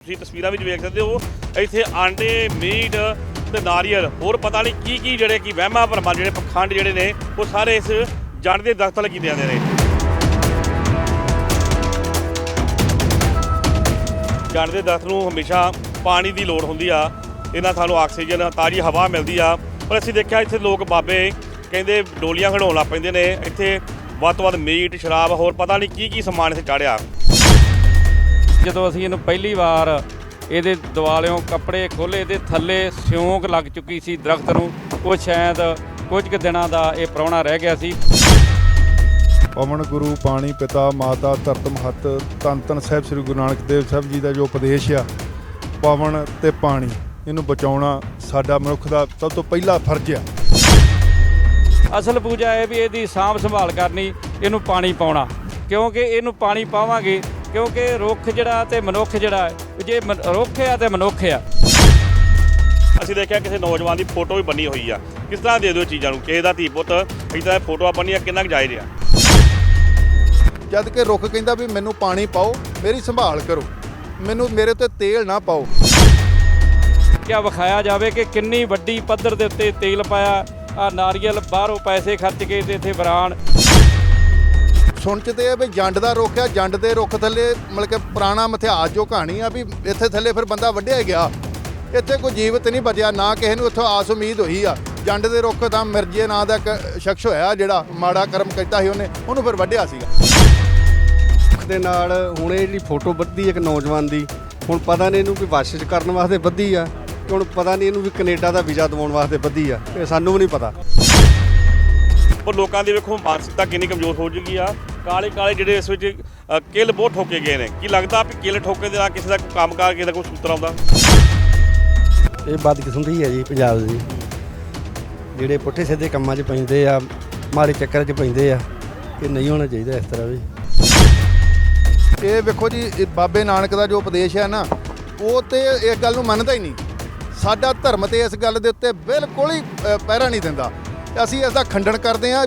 ਤੁਸੀਂ ਤਸਵੀਰਾਂ ਵਿੱਚ ਵੇਖ ਸਕਦੇ ਹੋ, ਇੱਥੇ ਆਂਡੇ, ਮੀਟ ਤੇ ਨਾਰੀਅਲ, ਹੋਰ ਪਤਾ ਨਹੀਂ ਕੀ ਕੀ ਜਿਹੜੇ ਕੀ ਵਹਿਮਾਂ ਭਰਮਾਂ ਜਿਹੜੇ ਪਖੰਡ ਜਿਹੜੇ ਨੇ, ਉਹ ਸਾਰੇ ਇਸ ਜੰਡ ਦੇ ਦਰਖਤ ਲੱਗੀ ਜਾਂਦੇ ਨੇ। ਜੰਡ ਦੇ ਦਰਖਤ ਨੂੰ ਹਮੇਸ਼ਾ ਪਾਣੀ ਦੀ ਲੋੜ ਹੁੰਦੀ ਆ, ਇਹਨਾਂ ਸਾਨੂੰ ਆਕਸੀਜਨ, ਤਾਜ਼ੀ ਹਵਾ ਮਿਲਦੀ ਆ, ਪਰ ਅਸੀਂ ਦੇਖਿਆ ਇੱਥੇ ਲੋਕ ਬਾਬੇ ਕਹਿੰਦੇ ਡੋਲੀਆਂ ਖੜਾਉਣ ਲੱਗ ਪੈਂਦੇ ਨੇ, ਇੱਥੇ ਵੱਧ ਤੋਂ ਵੱਧ ਮੀਟ, ਸ਼ਰਾਬ, ਹੋਰ ਪਤਾ ਨਹੀਂ ਕੀ ਕੀ ਸਮਾਨ ਇੱਥੇ ਚਾੜਿਆ ਜਦੋਂ ਅਸੀਂ ਇਹਨੂੰ ਪਹਿਲੀ ਵਾਰ ਇਹਦੇ ਦਿਵਾਲਿਓਂ ਕੱਪੜੇ ਖੋਲੇ ਇਹਦੇ ਥੱਲੇ ਸਿਉਂਕ ਲੱਗ ਚੁੱਕੀ ਸੀ ਦਰਖਤ ਨੂੰ ਉਹ ਸ਼ਾਇਦ ਕੁਝ ਕੁ ਦਿਨਾਂ ਦਾ ਇਹ ਪ੍ਰਾਹੁਣਾ ਰਹਿ ਗਿਆ ਸੀ। ਪਵਨ ਗੁਰੂ ਪਾਣੀ ਪਿਤਾ ਮਾਤਾ ਧਰਤ ਮਹੱਤ ਧੰਨ ਧੰਨ ਸਾਹਿਬ ਸ੍ਰੀ ਗੁਰੂ ਨਾਨਕ ਦੇਵ ਸਾਹਿਬ ਜੀ ਦਾ ਜੋ ਉਪਦੇਸ਼ ਆ ਪਵਨ ਤੇ ਪਾਣੀ ਇਹਨੂੰ ਬਚਾਉਣਾ ਸਾਡਾ ਮਨੁੱਖ ਦਾ ਸਭ ਤੋਂ ਪਹਿਲਾ ਫਰਜ਼ ਆ। ਅਸਲ ਪੂਜਾ ਇਹ ਵੀ ਇਹਦੀ ਸਾਂਭ ਸੰਭਾਲ ਕਰਨੀ ਇਹਨੂੰ ਪਾਣੀ ਪਾਉਣਾ ਕਿਉਂਕਿ ਇਹਨੂੰ ਪਾਣੀ ਪਾਵਾਂਗੇ ਕਿਉਂਕਿ ਰੁੱਖ ਜਿਹੜਾ ਤੇ ਮਨੁੱਖ ਜਿਹੜਾ ਜੇ ਮਨ- ਰੁੱਖ ਆ ਤੇ ਮਨੁੱਖ ਆ। ਅਸੀਂ ਦੇਖਿਆ ਕਿਸੇ ਨੌਜਵਾਨ ਦੀ ਫੋਟੋ ਵੀ ਬਣੀ ਹੋਈ ਆ। ਕਿਸ ਤਰ੍ਹਾਂ ਦੇ ਦਿਓ ਚੀਜ਼ਾਂ ਨੂੰ? ਕਿਸੇ ਦਾ ਧੀ ਪੁੱਤ ਇਸ ਤਰ੍ਹਾਂ ਫੋਟੋਆਂ ਬਣੀਆਂ ਕਿੰਨਾ ਕੁ ਜਾਇਜ਼ ਆ? ਜਦ ਕਿ ਰੁੱਖ ਕਹਿੰਦਾ ਵੀ ਮੈਨੂੰ ਪਾਣੀ ਪਾਓ ਮੇਰੀ ਸੰਭਾਲ ਕਰੋ। ਮੈਨੂੰ ਮੇਰੇ ਤੇ ਤੇਲ ਨਾ ਪਾਓ। ਕਿਆ ਵਿਖਾਇਆ ਜਾਵੇ ਕਿ ਕਿੰਨੀ ਵੱਡੀ ਪੱਧਰ ਦੇ ਉੱਤੇ ਤੇਲ ਪਾਇਆ। ਆ ਨਾਰੀਅਲ ਬਾਹਰੋਂ ਪੈਸੇ ਖਰਚ ਕੇ ਤੇ ਇੱਥੇ ਬਰਾਨ ਸੁਣ ਚ ਤੇ ਇਹ ਵੀ ਜੰਡ ਦਾ ਰੁੱਖ ਆ ਜੰਡ ਦੇ ਰੁੱਖ ਥੱਲੇ ਮਤਲਬ ਕਿ ਪੁਰਾਣਾ ਮਿਥਿਹਾਸ ਜੋ ਕਹਾਣੀ ਆ ਵੀ ਇੱਥੇ ਥੱਲੇ ਫਿਰ ਬੰਦਾ ਵੱਢਿਆ ਗਿਆ। ਇੱਥੇ ਕੋਈ ਜੀਵਤ ਨਹੀਂ ਬਚਿਆ ਨਾ ਕਿਸੇ ਨੂੰ ਇੱਥੋਂ ਆਸ ਉਮੀਦ ਹੋਈ ਆ। ਜੰਡ ਦੇ ਰੁੱਖ ਤਾਂ ਮਿਰਜੇ ਨਾਂ ਦਾ ਇੱਕ ਸ਼ਖਸ ਹੋਇਆ ਜਿਹੜਾ ਮਾੜਾ ਕਰਮ ਕੀਤਾ ਸੀ ਉਹਨੇ ਉਹਨੂੰ ਫਿਰ ਵੱਢਿਆ ਸੀਗਾ। ਦੇ ਨਾਲ ਹੁਣ ਇਹ ਜਿਹੜੀ ਫੋਟੋ ਬੱਧੀ ਇੱਕ ਨੌਜਵਾਨ ਦੀ। ਹੁਣ ਪਤਾ ਨਹੀਂ ਇਹਨੂੰ ਕੋਈ ਵਾਸ਼ਿਸ਼ ਕਰਨ ਵਾਸਤੇ ਬੱਧੀ ਆ ਕਿ ਹੁਣ ਪਤਾ ਨਹੀਂ ਇਹਨੂੰ ਵੀ ਕੈਨੇਡਾ ਦਾ ਵੀਜ਼ਾ ਦਿਵਾਉਣ ਵਾਸਤੇ ਬੱਧੀ ਆ ਇਹ ਸਾਨੂੰ ਵੀ ਨਹੀਂ ਪਤਾ। ਪਰ ਲੋਕਾਂ ਦੀ ਵੇਖੋ ਮਾਨਸਿਕਤਾ ਕਿੰਨੀ ਕਮਜ਼ੋਰ ਹੋ ਚੁੱਕੀ ਆ। ਕਾਲੇ ਕਾਲੇ ਜਿਹੜੇ ਇਸ ਵਿੱਚ ਅ, ਕਿੱਲ ਬਹੁਤ ਠੋਕੇ ਗਏ ਨੇ। ਕੀ ਲੱਗਦਾ ਵੀ ਕਿੱਲ ਠੋਕੇ ਦੇ ਨਾਲ ਕਿਸੇ ਦਾ ਕੋਈ ਕੰਮਕਾਰ ਕਿਸੇ ਦਾ ਕੋਈ ਸੂਤਰ ਆਉਂਦਾ? ਇਹ ਬਦਕਿਸਮਤੀ ਹੈ ਜੀ ਪੰਜਾਬ ਦੀ। ਜਿਹੜੇ ਪੁੱਠੇ ਸਿੱਧੇ ਕੰਮਾਂ 'ਚ ਪੈਂਦੇ ਆ ਮਾੜੇ ਚੱਕਰਾਂ 'ਚ ਪੈਂਦੇ ਆ ਇਹ ਨਹੀਂ ਹੋਣਾ ਚਾਹੀਦਾ ਇਸ ਤਰ੍ਹਾਂ ਵੀ। ਇਹ ਵੇਖੋ ਜੀ ਇਹ ਬਾਬੇ ਨਾਨਕ ਦਾ ਜੋ ਉਪਦੇਸ਼ ਹੈ ਨਾ ਉਹ ਤੇ ਇਸ ਗੱਲ ਨੂੰ ਮੰਨਦਾ ਹੀ ਨਹੀਂ। ਸਾਡਾ ਧਰਮ ਤੇ ਇਸ ਗੱਲ ਦੇ ਉੱਤੇ ਬਿਲਕੁਲ ਹੀ ਅ, ਪਹਿਰਾ ਨਹੀਂ ਦਿੰਦਾ। ਤੇ ਅਸੀਂ ਇਸ ਦਾ ਖੰਡਨ ਕਰਦੇ ਹਾਂ।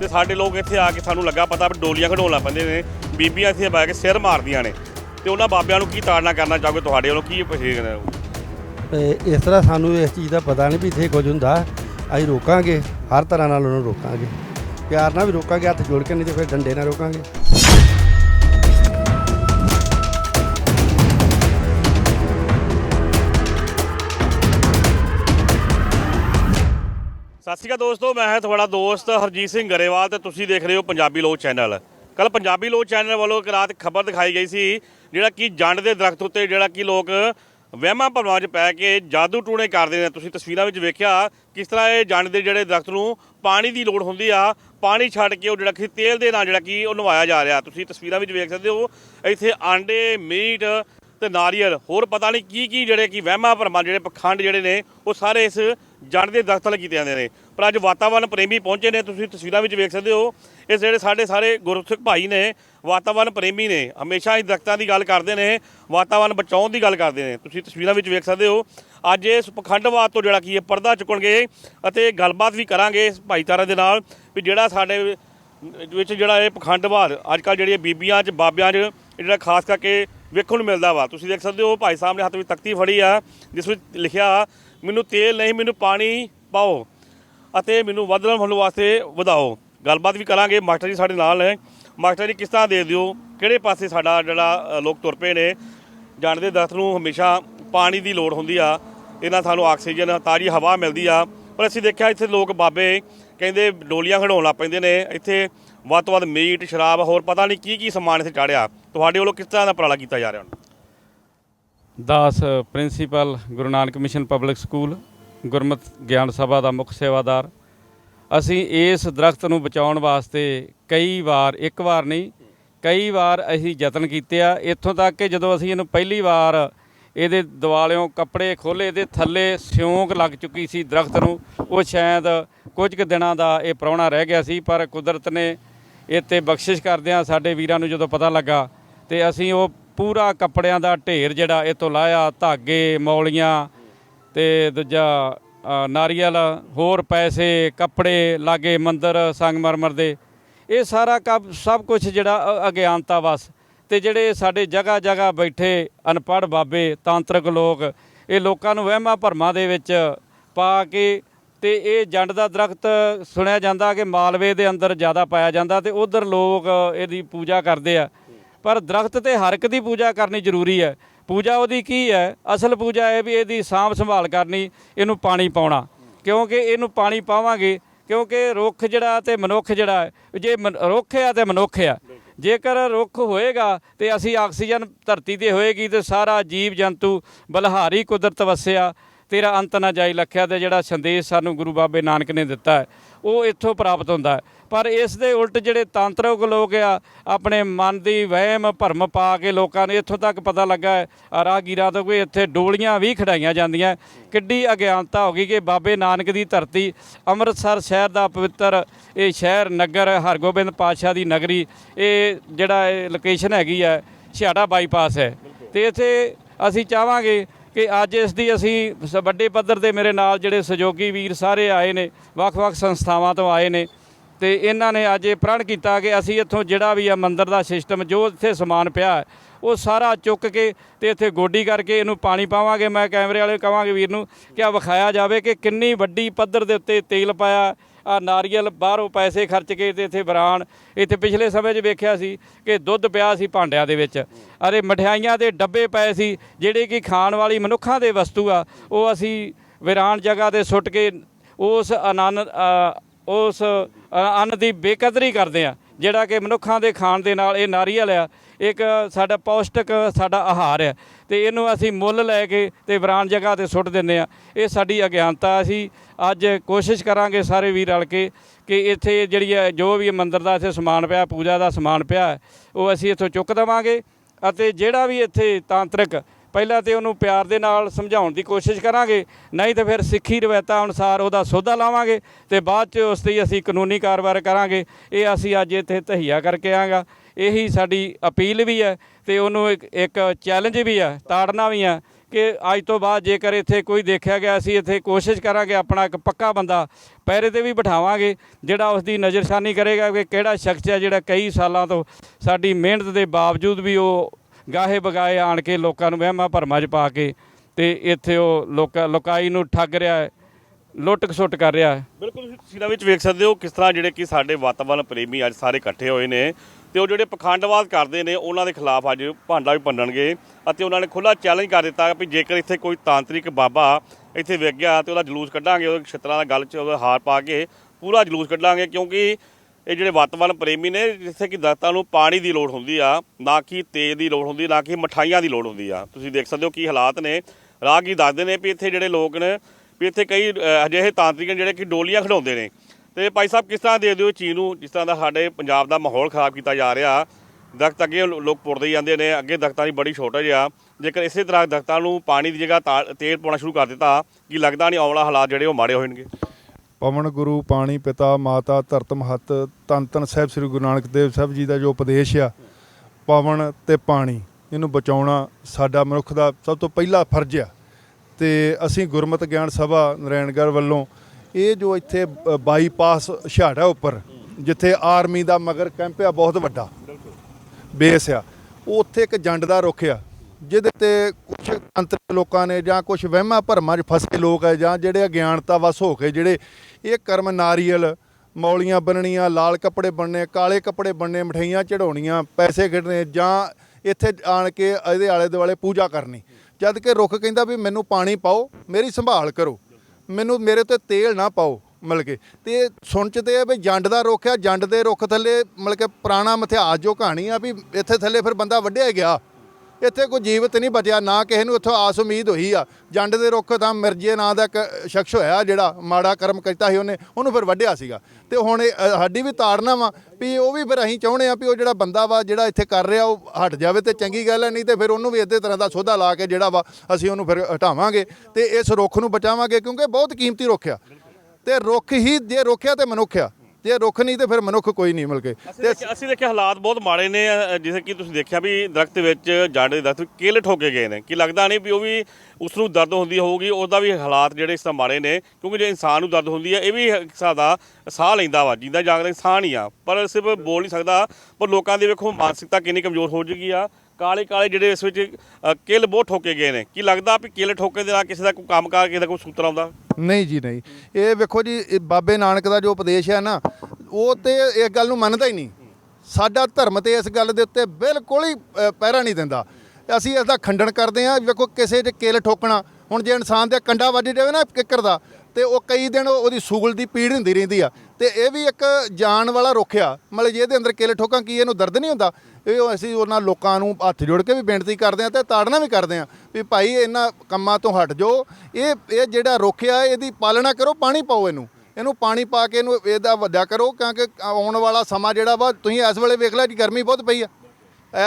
ਤੇ ਸਾਡੇ ਲੋਕ ਇੱਥੇ ਆ ਕੇ ਸਾਨੂੰ ਲੱਗਾ ਪਤਾ ਵੀ ਡੋਲੀਆਂ ਖਡਾਉਣ ਪੈਂਦੇ ਨੇ, ਬੀਬੀਆਂ ਇੱਥੇ ਬੈ ਕੇ ਸਿਰ ਮਾਰਦੀਆਂ ਨੇ। ਤੇ ਉਹਨਾਂ ਬਾਬਿਆਂ ਨੂੰ ਕੀ ਤਾੜਨਾ ਕਰਨਾ ਚਾਹੋਗੇ ਤੁਹਾਡੇ ਵੱਲੋਂ, ਕੀ ਪਸੇਗ ਨੇ ਤੇ ਇਸ ਤਰ੍ਹਾਂ ਸਾਨੂੰ ਇਸ ਚੀਜ਼ ਦਾ ਪਤਾ ਨਹੀਂ ਵੀ ਇੱਥੇ ਕੁਝ ਹੁੰਦਾ। ਅਸੀਂ ਰੋਕਾਂਗੇ, ਹਰ ਤਰ੍ਹਾਂ ਨਾਲ ਉਹਨੂੰ ਰੋਕਾਂਗੇ। ਪਿਆਰ ਨਾਲ ਵੀ ਰੋਕਾਂਗੇ, ਹੱਥ ਜੋੜ ਕੇ, ਨਹੀਂ ਤੇ ਫਿਰ ਡੰਡੇ ਨਾਲ ਰੋਕਾਂਗੇ। ਸਤਿ ਸ਼੍ਰੀ ਅਕਾਲ ਦੋਸਤੋ, ਮੈਂ ਹਾਂ ਤੁਹਾਡਾ ਦੋਸਤ ਹਰਜੀਤ ਸਿੰਘ ਗਰੇਵਾਲ ਤੇ ਤੁਸੀਂ ਦੇਖ ਰਹੇ ਹੋ ਪੰਜਾਬੀ ਲੋਕ ਚੈਨਲ। ਕੱਲ ਪੰਜਾਬੀ ਲੋਕ ਚੈਨਲ ਵੱਲੋਂ ਇੱਕ ਰਾਤ ਖਬਰ ਦਿਖਾਈ ਗਈ ਸੀ, ਜਿਹੜਾ ਕਿ ਜੰਡ ਦੇ ਦਰਖਤ ਉੱਤੇ ਜਿਹੜਾ ਕਿ ਲੋਕ ਵਹਿਮਾਂ ਭਰਮਾਂ 'ਚ ਪੈ ਕੇ ਜਾਦੂ ਟੂਣੇ ਕਰਦੇ ਨੇ। ਤੁਸੀਂ ਤਸਵੀਰਾਂ ਵਿੱਚ ਵੇਖਿਆ ਕਿਸ ਤਰ੍ਹਾਂ ਇਹ ਜੰਡ ਦੇ ਜਿਹੜੇ ਦਰਖਤ ਨੂੰ ਪਾਣੀ ਦੀ ਲੋੜ ਹੁੰਦੀ ਆ, ਪਾਣੀ ਛੱਡ ਕੇ ਉਹ ਜਿਹੜਾ ਕਿ ਤੇਲ ਦੇ ਨਾਲ ਜਿਹੜਾ ਕਿ ਉਹ ਨਵਾਇਆ ਜਾ ਰਿਹਾ। ਤੁਸੀਂ ਤਸਵੀਰਾਂ ਵਿੱਚ ਵੇਖ ਸਕਦੇ ਹੋ, ਇੱਥੇ ਆਂਡੇ, ਮੀਟ ਤੇ ਨਾਰੀਅਲ, ਹੋਰ ਪਤਾ ਨਹੀਂ ਕੀ ਕੀ ਜਿਹੜੇ ਕਿ ਵਹਿਮਾਂ ਭਰਮਾਂ ਜਿਹੜੇ ਪਖੰਡ ਜਿਹੜੇ ਨੇ, ਉਹ ਸਾਰੇ ਇਸ ਜੜ ਦੇ ਦਰਖਤ ਕੀਤੇ ਜਾਂਦੇ ਨੇ। ਪਰ ਅੱਜ ਵਾਤਾਵਰਣ ਪ੍ਰੇਮੀ ਪਹੁੰਚੇ ਨੇ, ਤੁਸੀਂ ਤਸਵੀਰਾਂ ਵਿੱਚ ਵੇਖ ਸਕਦੇ ਹੋ ਇਹ ਜਿਹੜੇ ਸਾਡੇ ਸਾਰੇ ਗੁਰਸਿੱਖ ਭਾਈ ਨੇ ਵਾਤਾਵਰਣ ਪ੍ਰੇਮੀ ਨੇ, ਹਮੇਸ਼ਾ ਹੀ ਦਰਖਤਾਂ ਦੀ ਗੱਲ ਕਰਦੇ ਨੇ ਵਾਤਾਵਰਣ ਬਚਾਉਣ ਦੀ ਗੱਲ ਕਰਦੇ ਨੇ। ਤੁਸੀਂ ਤਸਵੀਰਾਂ ਵਿੱਚ ਵੇਖ ਸਕਦੇ ਹੋ, ਅੱਜ ਇਸ ਪਖੰਡਵਾਦ ਤੋਂ ਜਿਹੜਾ ਕੀ ਹੈ ਪਰਦਾ ਚੁੱਕਣਗੇ ਅਤੇ ਗੱਲਬਾਤ ਵੀ ਕਰਾਂਗੇ ਇਸ ਭਾਈਚਾਰੇ ਦੇ ਨਾਲ ਵੀ ਜਿਹੜਾ ਸਾਡੇ ਵਿੱਚ ਜਿਹੜਾ ਇਹ ਪਖੰਡਵਾਦ, ਅੱਜ ਕੱਲ੍ਹ ਜਿਹੜੀਆਂ ਬੀਬੀਆਂ 'ਚ, ਬਾਬਿਆਂ 'ਚ, ਜਿਹੜਾ ਖਾਸ ਕਰਕੇ ਵੇਖਣ ਨੂੰ ਮਿਲਦਾ ਵਾ। ਤੁਸੀਂ ਦੇਖ ਸਕਦੇ ਹੋ ਭਾਈ ਸਾਹਿਬ ਨੇ ਹੱਥ ਵਿੱਚ ਤਖਤੀ ਫੜੀ ਆ, ਜਿਸ ਵਿੱਚ ਲਿਖਿਆ, ਮੈਨੂੰ ਤੇਲ ਨਹੀਂ, ਮੈਨੂੰ ਪਾਣੀ ਪਾਓ ਅਤੇ ਮੈਨੂੰ ਵਧਣ ਫੁੱਲਣ ਵਾਸਤੇ ਵਧਾਓ। ਗੱਲਬਾਤ ਵੀ ਕਰਾਂਗੇ, ਮਾਸਟਰ ਜੀ ਸਾਡੇ ਨਾਲ ਨੇ। ਮਾਸਟਰ ਜੀ, ਕਿਸ ਤਰ੍ਹਾਂ ਦੇ ਦਿਓ? ਕਿਹੜੇ ਪਾਸੇ ਸਾਡਾ ਜਿਹੜਾ ਲੋਕ ਤੁਰ ਪਏ ਨੇ? ਜਾਣਦੇ ਦਰਖਤ ਨੂੰ ਹਮੇਸ਼ਾ ਪਾਣੀ ਦੀ ਲੋੜ ਹੁੰਦੀ ਆ। ਇਹਨਾਂ ਸਾਨੂੰ ਆਕਸੀਜਨ, ਤਾਜ਼ੀ ਹਵਾ ਮਿਲਦੀ ਆ। ਪਰ ਅਸੀਂ ਦੇਖਿਆ ਇੱਥੇ ਲੋਕ ਬਾਬੇ ਕਹਿੰਦੇ ਡੋਲੀਆਂ ਖੜਾਉਣ ਲੱਗ ਪੈਂਦੇ ਨੇ। ਇੱਥੇ ਵੱਧ ਤੋਂ ਵੱਧ ਮੀਟ, ਸ਼ਰਾਬ, ਹੋਰ ਪਤਾ ਨਹੀਂ ਕੀ ਕੀ ਸਮਾਨ ਇੱਥੇ ਚਾੜਿਆ ਤੁਹਾਡੇ ਵੱਲੋਂ ਕਿਸ ਤਰ੍ਹਾਂ ਦਾ ਉਪਰਾਲਾ ਕੀਤਾ ਜਾ ਰਿਹਾ ਹੁਣ? ਦਾਸ principal Guru Nanak mission public school, Gurmat Gyan Sabha ਦਾ ਮੁੱਖ ਸੇਵਾਦਾਰ। ਅਸੀਂ ਇਸ ਦਰਖਤ ਨੂੰ ਬਚਾਉਣ ਵਾਸਤੇ ਕਈ ਵਾਰ, ਇੱਕ ਵਾਰ ਨਹੀਂ, ਕਈ ਵਾਰ ਅਸੀਂ ਯਤਨ ਕੀਤੇ ਆ। ਇੱਥੋਂ ਤੱਕ ਕਿ ਜਦੋਂ ਅਸੀਂ ਇਹਨੂੰ ਪਹਿਲੀ ਵਾਰ ਇਹਦੇ ਦਿਵਾਲਿਓਂ ਕੱਪੜੇ ਖੋਲੇ ਇਹਦੇ ਥੱਲੇ ਸਿਉਂਕ ਲੱਗ ਚੁੱਕੀ ਸੀ ਦਰਖਤ ਨੂੰ, ਉਹ ਸ਼ਾਇਦ ਕੁਝ ਕੁ ਦਿਨਾਂ ਦਾ ਇਹ ਪ੍ਰਾਹੁਣਾ ਰਹਿ ਗਿਆ ਸੀ, ਪਰ ਕੁਦਰਤ ਨੇ ਇਹ 'ਤੇ ਬਖਸ਼ਿਸ਼ ਕਰਦਿਆਂ ਸਾਡੇ ਵੀਰਾਂ ਨੂੰ ਜਦੋਂ ਪਤਾ ਲੱਗਾ ਤੇ ਅਸੀਂ ਉਹ ਪੂਰਾ ਕੱਪੜਿਆਂ ਦਾ ਢੇਰ ਜਿਹੜਾ ਇਹ ਤੋਂ ਲਾਇਆ, ਧਾਗੇ, ਮੌਲੀਆਂ ਤੇ ਦੂਜਾ ਨਾਰੀਅਲ, ਹੋਰ ਪੈਸੇ, ਕੱਪੜੇ, ਲਾਗੇ ਮੰਦਰ, ਸੰਗਮਰਮਰ ਦੇ। ਇਹ ਸਾਰਾ ਕੰਮ ਸਭ ਕੁਝ ਜਿਹੜਾ ਅਗਿਆਨਤਾ ਵਸ ਤੇ ਜਿਹੜੇ ਸਾਡੇ ਜਗ੍ਹਾ ਜਗ੍ਹਾ ਬੈਠੇ ਅਨਪੜ੍ਹ ਬਾਬੇ, ਤਾਂਤਰਿਕ ਲੋਕ, ਇਹ ਲੋਕਾਂ ਨੂੰ ਵਹਿਮਾਂ ਭਰਮਾਂ ਦੇ ਵਿੱਚ ਪਾ ਕੇ ਤੇ ਇਹ ਜੰਡ ਦਾ ਦਰਖਤ ਸੁਣਿਆ ਜਾਂਦਾ ਕਿ ਮਾਲਵੇ ਦੇ ਅੰਦਰ ਜ਼ਿਆਦਾ ਪਾਇਆ ਜਾਂਦਾ ਤੇ ਉਧਰ ਲੋਕ ਇਹਦੀ ਪੂਜਾ ਕਰਦੇ ਆ। ਪਰ ਦਰਖਤ ਤੇ ਹਰ ਇੱਕ ਦੀ ਪੂਜਾ ਕਰਨੀ ਜ਼ਰੂਰੀ ਹੈ। ਪੂਜਾ ਉਹਦੀ ਕੀ ਹੈ? ਅਸਲ ਪੂਜਾ ਹੈ ਵੀ ਇਹਦੀ ਸਾਂਭ ਸੰਭਾਲ ਕਰਨੀ, ਇਹਨੂੰ ਪਾਣੀ ਪਾਉਣਾ। ਕਿਉਂਕਿ ਇਹਨੂੰ ਪਾਣੀ ਪਾਵਾਂਗੇ, ਕਿਉਂਕਿ ਰੁੱਖ ਜਿਹੜਾ ਤੇ ਮਨੁੱਖ ਜਿਹੜਾ ਜੇ ਮਨ- ਰੁੱਖ ਆ ਤੇ ਮਨੁੱਖ ਆ। ਜੇਕਰ ਰੁੱਖ ਹੋਏਗਾ ਤੇ ਅਸੀਂ ਆਕਸੀਜਨ ਧਰਤੀ ਤੇ ਹੋਏਗੀ ਤੇ ਸਾਰਾ ਜੀਵ ਜੰਤੂ ਬਲਹਾਰੀ ਕੁਦਰਤ ਵਸਿਆ, ਤੇਰਾ ਅੰਤ ਨਾ ਜਾਈ ਲਖਿਆ ਤੇ ਜਿਹੜਾ ਸੰਦੇਸ਼ ਸਾਨੂੰ ਗੁਰੂ ਬਾਬੇ ਨਾਨਕ ਨੇ ਦਿੱਤਾ ਹੈ, ਉਹ ਇੱਥੋਂ ਪ੍ਰਾਪਤ ਹੁੰਦਾ ਹੈ। ਪਰ ਇਸ ਦੇ ਉਲਟ ਜਿਹੜੇ ਤਾਂਤਰਿਕ ਲੋਕ ਆ, ਆਪਣੇ ਮਨ ਦੀ ਵਹਿਮ, ਭਰਮ ਪਾ ਕੇ ਲੋਕਾਂ ਨੂੰ ਇੱਥੋਂ ਤੱਕ ਪਤਾ ਲੱਗਾ ਰਾਹਗੀਰਾਂ ਤੋਂ ਕੋਈ ਇੱਥੇ ਡੋਲੀਆਂ ਵੀ ਖੜਾਈਆਂ ਜਾਂਦੀਆਂ ਕਿੱਡੀ ਅਗਿਆਨਤਾ ਹੋ ਗਈ ਕਿ ਬਾਬੇ ਨਾਨਕ ਦੀ ਧਰਤੀ ਅੰਮ੍ਰਿਤਸਰ ਸ਼ਹਿਰ ਦਾ ਪਵਿੱਤਰ, ਇਹ ਸ਼ਹਿਰ, ਨਗਰ, ਹਰਗੋਬਿੰਦ ਪਾਤਸ਼ਾਹ ਦੀ ਨਗਰੀ, ਇਹ ਜਿਹੜਾ ਇਹ ਲੋਕੇਸ਼ਨ ਹੈਗੀ ਹੈ, ਛਿਆੜਾ ਬਾਈਪਾਸ ਹੈ। ਤੇ ਇੱਥੇ ਅਸੀਂ ਚਾਹਾਂਗੇ ਕਿ ਅੱਜ ਇਸ ਦੀ ਅਸੀਂ ਵੱਡੇ ਪੱਧਰ ਤੇ ਮੇਰੇ ਨਾਲ ਜਿਹੜੇ ਸਹਿਯੋਗੀ ਵੀਰ ਸਾਰੇ ਆਏ ਨੇ, ਵੱਖ-ਵੱਖ ਸੰਸਥਾਵਾਂ ਤੋਂ ਆਏ ਨੇ ਤੇ ਇਹਨਾਂ ਨੇ ਅੱਜ ਇਹ ਪ੍ਰਣ ਕੀਤਾ ਕਿ ਅਸੀਂ ਇੱਥੋਂ ਜਿਹੜਾ ਵੀ ਆ ਮੰਦਰ ਦਾ ਸਿਸਟਮ, ਜੋ ਇੱਥੇ ਸਮਾਨ ਪਿਆ ਉਹ ਸਾਰਾ ਚੁੱਕ ਕੇ ਤੇ ਇੱਥੇ ਗੋਡੀ ਕਰਕੇ ਇਹਨੂੰ ਪਾਣੀ ਪਾਵਾਂਗੇ। ਮੈਂ ਕੈਮਰੇ ਵਾਲੇ ਕਹਾਂਗੇ ਵੀਰ ਨੂੰ ਕਿ ਆ ਵਿਖਾਇਆ ਜਾਵੇ ਕਿ ਕਿੰਨੀ ਵੱਡੀ ਪੱਧਰ ਦੇ ਉੱਤੇ ਤੇਲ ਪਾਇਆ ਆ ਨਾਰੀਅਲ ਬਾਹਰੋਂ ਪੈਸੇ ਖਰਚ ਕੇ ਤੇ ਇੱਥੇ ਬਰਾਨ ਇੱਥੇ ਪਿਛਲੇ ਸਮੇਂ 'ਚ ਵੇਖਿਆ ਸੀ ਕਿ ਦੁੱਧ ਪਿਆ ਸੀ ਭਾਂਡਿਆਂ ਦੇ ਵਿੱਚ। ਅਰੇ ਮਠਿਆਈਆਂ ਦੇ ਡੱਬੇ ਪਏ ਸੀ, ਜਿਹੜੇ ਕਿ ਖਾਣ ਵਾਲੀ ਮਨੁੱਖਾਂ ਦੇ ਵਸਤੂ ਆ, ਉਹ ਅਸੀਂ ਵਿਰਾਨ ਜਗ੍ਹਾ ਤੇ ਸੁੱਟ ਕੇ ਉਸ ਆਨੰਦ ਉਸ ਅੰਨ ਦੀ ਬੇਕਦਰੀ ਕਰਦੇ ਆ, ਜਿਹੜਾ ਕਿ ਮਨੁੱਖਾਂ ਦੇ ਖਾਣ ਦੇ ਨਾਲ ਇਹ ਨਾਰੀਅਲ ਆ, ਇੱਕ ਸਾਡਾ ਪੌਸ਼ਟਿਕ, ਸਾਡਾ ਆਹਾਰ ਹੈ ਤੇ ਇਹਨੂੰ ਅਸੀਂ ਮੁੱਲ ਲੈ ਕੇ ਤੇ ਵਿਰਾਨ ਜਗ੍ਹਾ ਤੇ ਸੁੱਟ ਦਿੰਦੇ ਆ। ਇਹ ਸਾਡੀ ਅਗਿਆਨਤਾ ਅਸੀਂ ਅੱਜ ਕੋਸ਼ਿਸ਼ ਕਰਾਂਗੇ ਸਾਰੇ ਵੀਰ ਰਲ ਕੇ ਕਿ ਇੱਥੇ ਜਿਹੜੀ ਹੈ ਜੋ ਵੀ ਮੰਦਿਰ ਦਾ ਇੱਥੇ ਸਮਾਨ ਪਿਆ, ਪੂਜਾ ਦਾ ਸਮਾਨ ਪਿਆ, ਉਹ ਅਸੀਂ ਇੱਥੋਂ ਚੁੱਕ ਦੇਵਾਂਗੇ। ਅਤੇ ਜਿਹੜਾ ਵੀ ਇੱਥੇ ਤਾਂਤਰਿਕ ਪਹਿਲਾਂ ਤੇ ਉਹਨੂੰ ਪਿਆਰ ਦੇ ਨਾਲ ਸਮਝਾਉਣ ਦੀ ਕੋਸ਼ਿਸ਼ ਕਰਾਂਗੇ, ਨਹੀਂ ਤਾਂ ਫਿਰ ਸਿੱਖੀ ਰਵਾਇਤਾਂ ਅਨੁਸਾਰ ਉਹਦਾ ਸੋਧਾ ਲਾਵਾਂਗੇ ਤੇ ਬਾਅਦ ਚ ਉਸ 'ਤੇ ਅਸੀਂ ਕਾਨੂੰਨੀ ਕਾਰਵਾਈ ਕਰਾਂਗੇ। ਇਹ ਅਸੀਂ ਅੱਜ ਇੱਥੇ ਤਹੀਆ ਕਰਕੇ ਆਂਗਾ ਇਹੀ ਸਾਡੀ ਅਪੀਲ ਵੀ ਹੈ ਤੇ ਉਹਨੂੰ ਇੱਕ ਇੱਕ ਚੈਲੰਜ ਵੀ ਹੈ, ਤਾੜਨਾ ਵੀ ਹੈ ਕਿ ਅੱਜ ਤੋਂ ਬਾਅਦ ਜੇਕਰ ਇੱਥੇ ਕੋਈ ਦੇਖਿਆ ਗਿਆ, ਅਸੀਂ ਇੱਥੇ ਕੋਸ਼ਿਸ਼ ਕਰਾਂਗੇ ਆਪਣਾ ਇੱਕ ਪੱਕਾ ਬੰਦਾ ਪਹਿਰੇ ਤੇ ਵੀ ਬਿਠਾਵਾਂਗੇ, ਜਿਹੜਾ ਉਸ ਦੀ ਨਜ਼ਰਸ਼ਾਨੀ ਕਰੇਗਾ ਕਿ ਕਿਹੜਾ ਸ਼ਖਸ ਹੈ ਜਿਹੜਾ ਕਈ ਸਾਲਾਂ ਤੋਂ ਸਾਡੀ ਮਿਹਨਤ ਦੇ ਬਾਵਜੂਦ ਵੀ ਉਹ ਗਾਹੇ ਬਗਾਏ ਆਣ ਕੇ ਲੋਕਾਂ ਨੂੰ ਵਹਿਮਾਂ ਭਰਮਾਂ 'ਚ ਪਾ ਕੇ ਤੇ ਇੱਥੇ ਉਹ ਲੋਕਾਂ, ਲੋਕਾਈ ਨੂੰ ਠੱਗ ਰਿਹਾ ਹੈ ਲੁੱਟ ਖਸੁੱਟ ਕਰ ਰਿਹਾ ਹੈ। ਬਿਲਕੁਲ, ਤੁਸੀਂ ਤਸਵੀਰਾਂ ਵਿੱਚ ਵੇਖ ਸਕਦੇ ਹੋ ਕਿਸ ਤਰ੍ਹਾਂ ਜਿਹੜੇ ਕਿ ਸਾਡੇ ਵਾਤਾਵਰਣ ਪ੍ਰੇਮੀ ਅੱਜ ਸਾਰੇ ਇਕੱਠੇ ਹੋਏ ਨੇ ਤੇ ਉਹ ਜਿਹੜੇ ਪਖੰਡਵਾਦ ਕਰਦੇ ਨੇ, ਉਹਨਾਂ ਦੇ ਖਿਲਾਫ ਅੱਜ ਭਾਂਡਾ ਵੀ ਭੰਨਣਗੇ ਅਤੇ ਉਹਨਾਂ ਨੇ ਖੁੱਲਾ ਚੈਲੰਜ ਕਰ ਦਿੱਤਾ ਵੀ ਜੇਕਰ ਇੱਥੇ ਕੋਈ ਤਾਂਤਰਿਕ ਬਾਬਾ ਇੱਥੇ ਵਿਕ ਗਿਆ ਤੇ ਉਹਦਾ ਜਲੂਸ ਕੱਢਾਂਗੇ, ਉਹਦੇ ਛਿੱਤਰਾਂ ਦਾ ਗੱਲ 'ਚ ਉਹਦਾ ਹਾਰ ਪਾ ਕੇ ਪੂਰਾ ਜਲੂਸ ਕੱਢਾਂਗੇ ਕਿਉਂਕਿ ਇਹ ਜਿਹੜੇ ਵਾਤਾਵਰਣ ਪ੍ਰੇਮੀ ਨੇ, ਜਿੱਥੇ ਕਿ ਦਰਖਤਾਂ ਨੂੰ ਪਾਣੀ ਦੀ ਲੋੜ ਹੁੰਦੀ ਆ, ਨਾ ਕਿ ਤੇਲ ਦੀ ਲੋੜ ਹੁੰਦੀ, ਨਾ ਕਿ ਮਠਾਈਆਂ ਦੀ ਲੋੜ ਹੁੰਦੀ ਆ। ਤੁਸੀਂ ਦੇਖ ਸਕਦੇ ਹੋ ਕੀ ਹਾਲਾਤ ਨੇ। ਰਾਹਗੀਰ ਦੱਸਦੇ ਨੇ ਵੀ ਇੱਥੇ ਜਿਹੜੇ ਲੋਕ ਨੇ, ਵੀ ਇੱਥੇ ਕਈ ਅਜਿਹੇ ਤਾਂਤਰਿਕ ਨੇ ਜਿਹੜੇ ਕਿ ਡੋਲੀਆਂ ਖੜਾਉਂਦੇ ਨੇ। ਤੇ ਭਾਈ ਸਾਹਿਬ, ਕਿਸ ਤਰ੍ਹਾਂ ਦੇਖਦੇ ਹੋ ਚੀਨ ਨੂੰ, ਜਿਸ ਤਰ੍ਹਾਂ ਦਾ ਸਾਡੇ ਪੰਜਾਬ ਦਾ ਮਾਹੌਲ ਖਰਾਬ ਕੀਤਾ ਜਾ ਰਿਹਾ? ਦਰਖਤ ਅੱਗੇ ਲੋਕ ਪੁੱਟਦੇ ਹੀ ਜਾਂਦੇ ਨੇ, ਅੱਗੇ ਦਰਖਤਾਂ ਦੀ ਬੜੀ ਸ਼ੋਰਟੇਜ ਆ। ਜੇਕਰ ਇਸੇ ਤਰ੍ਹਾਂ ਦਰਖਤਾਂ ਨੂੰ ਪਾਣੀ ਦੀ ਜਗ੍ਹਾ ਤਾ- ਤੇਲ ਪਾਉਣਾ ਸ਼ੁਰੂ ਕਰ ਦਿੱਤਾ, ਕਿ ਲੱਗਦਾ ਨਹੀਂ ਆਉਣ ਵਾਲਾ ਹਾਲਾਤ ਜਿਹੜੇ ਉਹ ਮਾੜੇ ਹੋਣਗੇ? ਪਵਨ ਗੁਰੂ ਪਾਣੀ ਪਿਤਾ ਮਾਤਾ ਧਰਤ ਮਹਤ ਤਨ ਤਨ ਸਾਹਿਬ ਸ੍ਰੀ ਗੁਰੂ ਨਾਨਕ ਦੇਵ ਸਾਹਿਬ ਜੀ ਦਾ ਜੋ ਉਪਦੇਸ਼ ਆ ਪਵਨ ਤੇ ਪਾਣੀ ਇਹਨੂੰ ਬਚਾਉਣਾ ਸਾਡਾ ਮਨੁੱਖ ਦਾ ਸਭ ਤੋਂ ਪਹਿਲਾ ਫਰਜ਼ ਆ। ਤੇ ਅਸੀਂ ਗੁਰਮਤ ਗਿਆਨ ਸਭਾ ਨਰੈਣਗੜ੍ਹ ਵੱਲੋਂ ਇਹ ਜੋ ਇੱਥੇ ਬਾਈਪਾਸ ਛਾੜਾ ਉੱਪਰ ਜਿੱਥੇ ਆਰਮੀ ਦਾ ਮਗਰ ਕੈਂਪ ਆ ਬਹੁਤ ਵੱਡਾ। ਬੇਸ ਆ। ਉਹ ਉੱਥੇ ਇੱਕ ਜੰਡ ਦਾ ਰੁੱਖ ਆ। ਜਿਹਦੇ ਤੇ ਕੁਝ ਅੰਤਰ ਲੋਕਾਂ ਨੇ ਜਾਂ ਕੁਝ ਵਹਿਮਾਂ ਭਰਮਾਂ 'ਚ ਫਸੇ ਲੋਕ ਹੈ ਜਾਂ ਜਿਹੜੇ ਅਗਿਆਨਤਾ ਵਸ ਹੋ ਕੇ ਜਿਹੜੇ ਇਹ ਕਰਮ ਨਾਰੀਅਲ ਮੌਲੀਆਂ ਬੰਨਣੀਆਂ, ਲਾਲ ਕੱਪੜੇ ਬੰਨਣੇ, ਕਾਲੇ ਕੱਪੜੇ ਬੰਨਣੇ ਮਠਈਆਂ ਚੜਾਉਣੀਆਂ ਪੈਸੇ ਖੇਡਣੇ ਜਾਂ ਇੱਥੇ ਆਣ ਕੇ ਇਹਦੇ ਆਲੇ ਦੁਆਲੇ ਪੂਜਾ ਕਰਨੀ। ਜਦ ਕਿ ਰੁੱਖ ਕਹਿੰਦਾ ਵੀ ਮੈਨੂੰ ਪਾਣੀ ਪਾਓ, ਮੇਰੀ ਸੰਭਾਲ ਕਰੋ। ਮੈਨੂੰ ਮੇਰੇ ਤੇ ਤੇਲ ਨਾ ਪਾਓ, ਮਤਲਬ ਕਿ ਤੇ ਸੁਣ ਚ ਤੇ ਵੀ ਜੰਡ ਦਾ ਰੁੱਖ ਆ, ਜੰਡ ਦੇ ਰੁੱਖ ਥੱਲੇ ਮਤਲਬ ਕਿ ਪੁਰਾਣਾ ਮਿਥਿਹਾਸ ਜੋ ਕਹਾਣੀ ਆ ਵੀ ਇੱਥੇ ਥੱਲੇ ਫਿਰ ਬੰਦਾ ਵੱਢਿਆ ਗਿਆ। ਇੱਥੇ ਕੋਈ ਜੀਵਤ ਨਹੀਂ ਬਚਿਆ, ਨਾ ਕਿਸੇ ਨੂੰ ਇੱਥੋਂ ਆਸ ਉਮੀਦ ਹੋਈ ਆ। ਜੰਡ ਦੇ ਰੁੱਖ ਤਾਂ ਮਿਰਜੇ ਨਾਂ ਦਾ ਇੱਕ ਸ਼ਖਸ ਹੋਇਆ, ਜਿਹੜਾ ਮਾੜਾ ਕਰਮ ਕੀਤਾ ਸੀ ਉਹਨੇ, ਉਹਨੂੰ ਫਿਰ ਵੱਢਿਆ ਸੀਗਾ। ਤੇ ਹੁਣ ਸਾਡੀ ਵੀ ਤਾੜਨਾ ਵਾ ਵੀ ਉਹ ਵੀ ਫਿਰ ਅਸੀਂ ਚਾਹੁੰਦੇ ਆ ਵੀ ਉਹ ਜਿਹੜਾ ਬੰਦਾ ਵਾ, ਜਿਹੜਾ ਇੱਥੇ ਕਰ ਰਿਹਾ, ਉਹ ਹਟ ਜਾਵੇ ਤੇ ਚੰਗੀ ਗੱਲ ਹੈ ਨਹੀਂ ਤੇ ਫਿਰ ਉਹਨੂੰ ਵੀ ਇਸੇ ਤਰ੍ਹਾਂ ਦਾ ਸੋਧਾ ਲਾ ਕੇ ਜਿਹੜਾ ਵਾ, ਅਸੀਂ ਉਹਨੂੰ ਫਿਰ ਹਟਾਵਾਂਗੇ ਤੇ ਇਸ ਰੁੱਖ ਨੂੰ ਬਚਾਵਾਂਗੇ ਕਿਉਂਕਿ ਬਹੁਤ ਕੀਮਤੀ ਰੁੱਖ ਆ। ਤੇ ਰੁੱਖ ਹੀ, ਜੇ ਰੁੱਖ ਆ ਤੇ ਮਨੁੱਖ ਆ। ਜੇ ਰੁੱਖ ਨਹੀਂ ਤੇ ਫਿਰ ਮਨੁੱਖ ਕੋਈ ਨਹੀਂ ਮਿਲ ਕੇ। ਅਸੀਂ ਤੇ ਦੇਖਿਆ- ਅਸੀਂ ਦੇਖਿਆ ਹਾਲਾਤ ਬਹੁਤ ਮਾੜੇ ਨੇ ਅ, ਜਿਵੇਂ ਕਿ ਤੁਸੀਂ ਦੇਖਿਆ ਵੀ ਦਰਖਤ ਵਿੱਚ ਜੰਡ ਦੇ ਦਰਖਤ ਕੇਲੇ ਠੋਕੇ ਗਏ ਨੇ। ਕਿ ਲੱਗਦਾ ਨਹੀਂ ਵੀ ਉਹ ਵੀ ਉਸ ਨੂੰ ਦਰਦ ਹੁੰਦੀ ਹੋਊਗੀ? ਉਹਦਾ ਵੀ ਹਾਲਾਤ ਜਿਹੜੇ ਇਸ ਤਰ੍ਹਾਂ ਮਾੜੇ ਨੇ ਕਿਉਂਕਿ ਜੇ ਇਨਸਾਨ ਨੂੰ ਦਰਦ ਹੁੰਦੀ ਹੈ ਇਹ ਵੀ ਇੱਕ ਹਿਸਾਬ ਦਾ ਸਾਹ ਲੈਂਦਾ ਵਾ ਜਿੰਦਾ ਜਾਗਦਾ ਇਨਸਾਨ ਹੀ ਆ। ਪਰ ਸਿਰਫ ਬੋਲ ਨਹੀਂ ਸਕਦਾ ਪਰ ਲੋਕਾਂ ਦੀ ਵੇਖੋ ਮਾਨਸਿਕਤਾ ਕਿੰਨੀ ਕਮਜ਼ੋਰ ਹੋ ਚੁੱਕੀ ਆ। ਕਾਲੇ ਕਾਲੇ ਜਿਹੜੇ ਇਸ ਵਿੱਚ ਅ, ਕਿੱਲ ਬਹੁਤ ਠੋਕੇ ਗਏ ਨੇ। ਕੀ ਲੱਗਦਾ ਵੀ ਕਿੱਲ ਠੋਕੇ ਦੇ ਨਾਲ ਕਿਸੇ ਦਾ ਕੋਈ ਕੰਮਕਾਰ ਕਿਸੇ ਦਾ ਕੋਈ ਸੂਤਰ ਆਉਂਦਾ? ਨਹੀਂ ਜੀ ਨਹੀਂ। ਇਹ ਵੇਖੋ ਜੀ ਇਹ ਬਾਬੇ ਨਾਨਕ ਦਾ ਜੋ ਉਪਦੇਸ਼ ਹੈ ਨਾ ਉਹ ਤੇ ਇਸ ਗੱਲ ਨੂੰ ਮੰਨਦਾ ਹੀ ਨਹੀਂ। ਸਾਡਾ ਧਰਮ ਤੇ ਇਸ ਗੱਲ ਦੇ ਉੱਤੇ ਬਿਲਕੁਲ ਹੀ ਅ, ਪਹਿਰਾ ਨਹੀਂ ਦਿੰਦਾ। ਅਸੀਂ ਇਸ ਦਾ ਖੰਡਨ ਕਰਦੇ ਹਾਂ ਵੇਖੋ ਕਿਸੇ 'ਚ ਕਿਲ ਠੋਕਣਾ ਹੁਣ ਜੇ ਇਨਸਾਨ ਦੇ ਕੰਡਾ ਵੱਜ ਜਾਵੇ ਨਾ ਕਿੱਕਰ ਦਾ ਤੇ ਉਹ ਕਈ ਦਿਨ ਉਹਦੀ ਸੂਗਲ ਦੀ ਪੀੜ ਹੁੰਦੀ ਰਹਿੰਦੀ ਆ। ਤੇ ਇਹ ਵੀ ਇੱਕ ਜਾਨ ਵਾਲਾ ਰੁੱਖ ਆ। ਮਤਲਬ ਜੇ ਇਹਦੇ ਅੰਦਰ ਕਿਲ ਠੋਕਾਂ ਕੀ, ਇਹਨੂੰ ਦਰਦ ਨਹੀਂ ਹੁੰਦਾ? ਇਹ ਅਸੀਂ ਉਹਨਾਂ ਲੋਕਾਂ ਨੂੰ ਹੱਥ ਜੋੜ ਕੇ ਵੀ ਬੇਨਤੀ ਕਰਦੇ ਆ ਤੇ ਤਾੜਨਾ ਵੀ ਕਰਦੇ ਆ ਵੀ ਭਾਈ ਇਹਨਾਂ ਕੰਮਾਂ ਤੋਂ ਹਟ ਜਾਓ। ਇਹ ਇਹ ਜਿਹੜਾ ਰੁੱਖ ਆ, ਇਹਦੀ ਪਾਲਣਾ ਕਰੋ, ਪਾਣੀ ਪਾਓ ਇਹਨੂੰ। ਇਹਨੂੰ ਪਾਣੀ ਪਾ ਕੇ ਇਹਨੂੰ ਇਹਦਾ ਵੱਡਾ ਕਰੋ, ਕਿਉਂਕਿ ਆਉਣ ਵਾਲਾ ਸਮਾਂ ਜਿਹੜਾ ਵਾ, ਤੁਸੀਂ ਇਸ ਵੇਲੇ ਵੇਖ ਲਿਆ ਜੀ ਗਰਮੀ ਬਹੁਤ ਪਈ ਆ।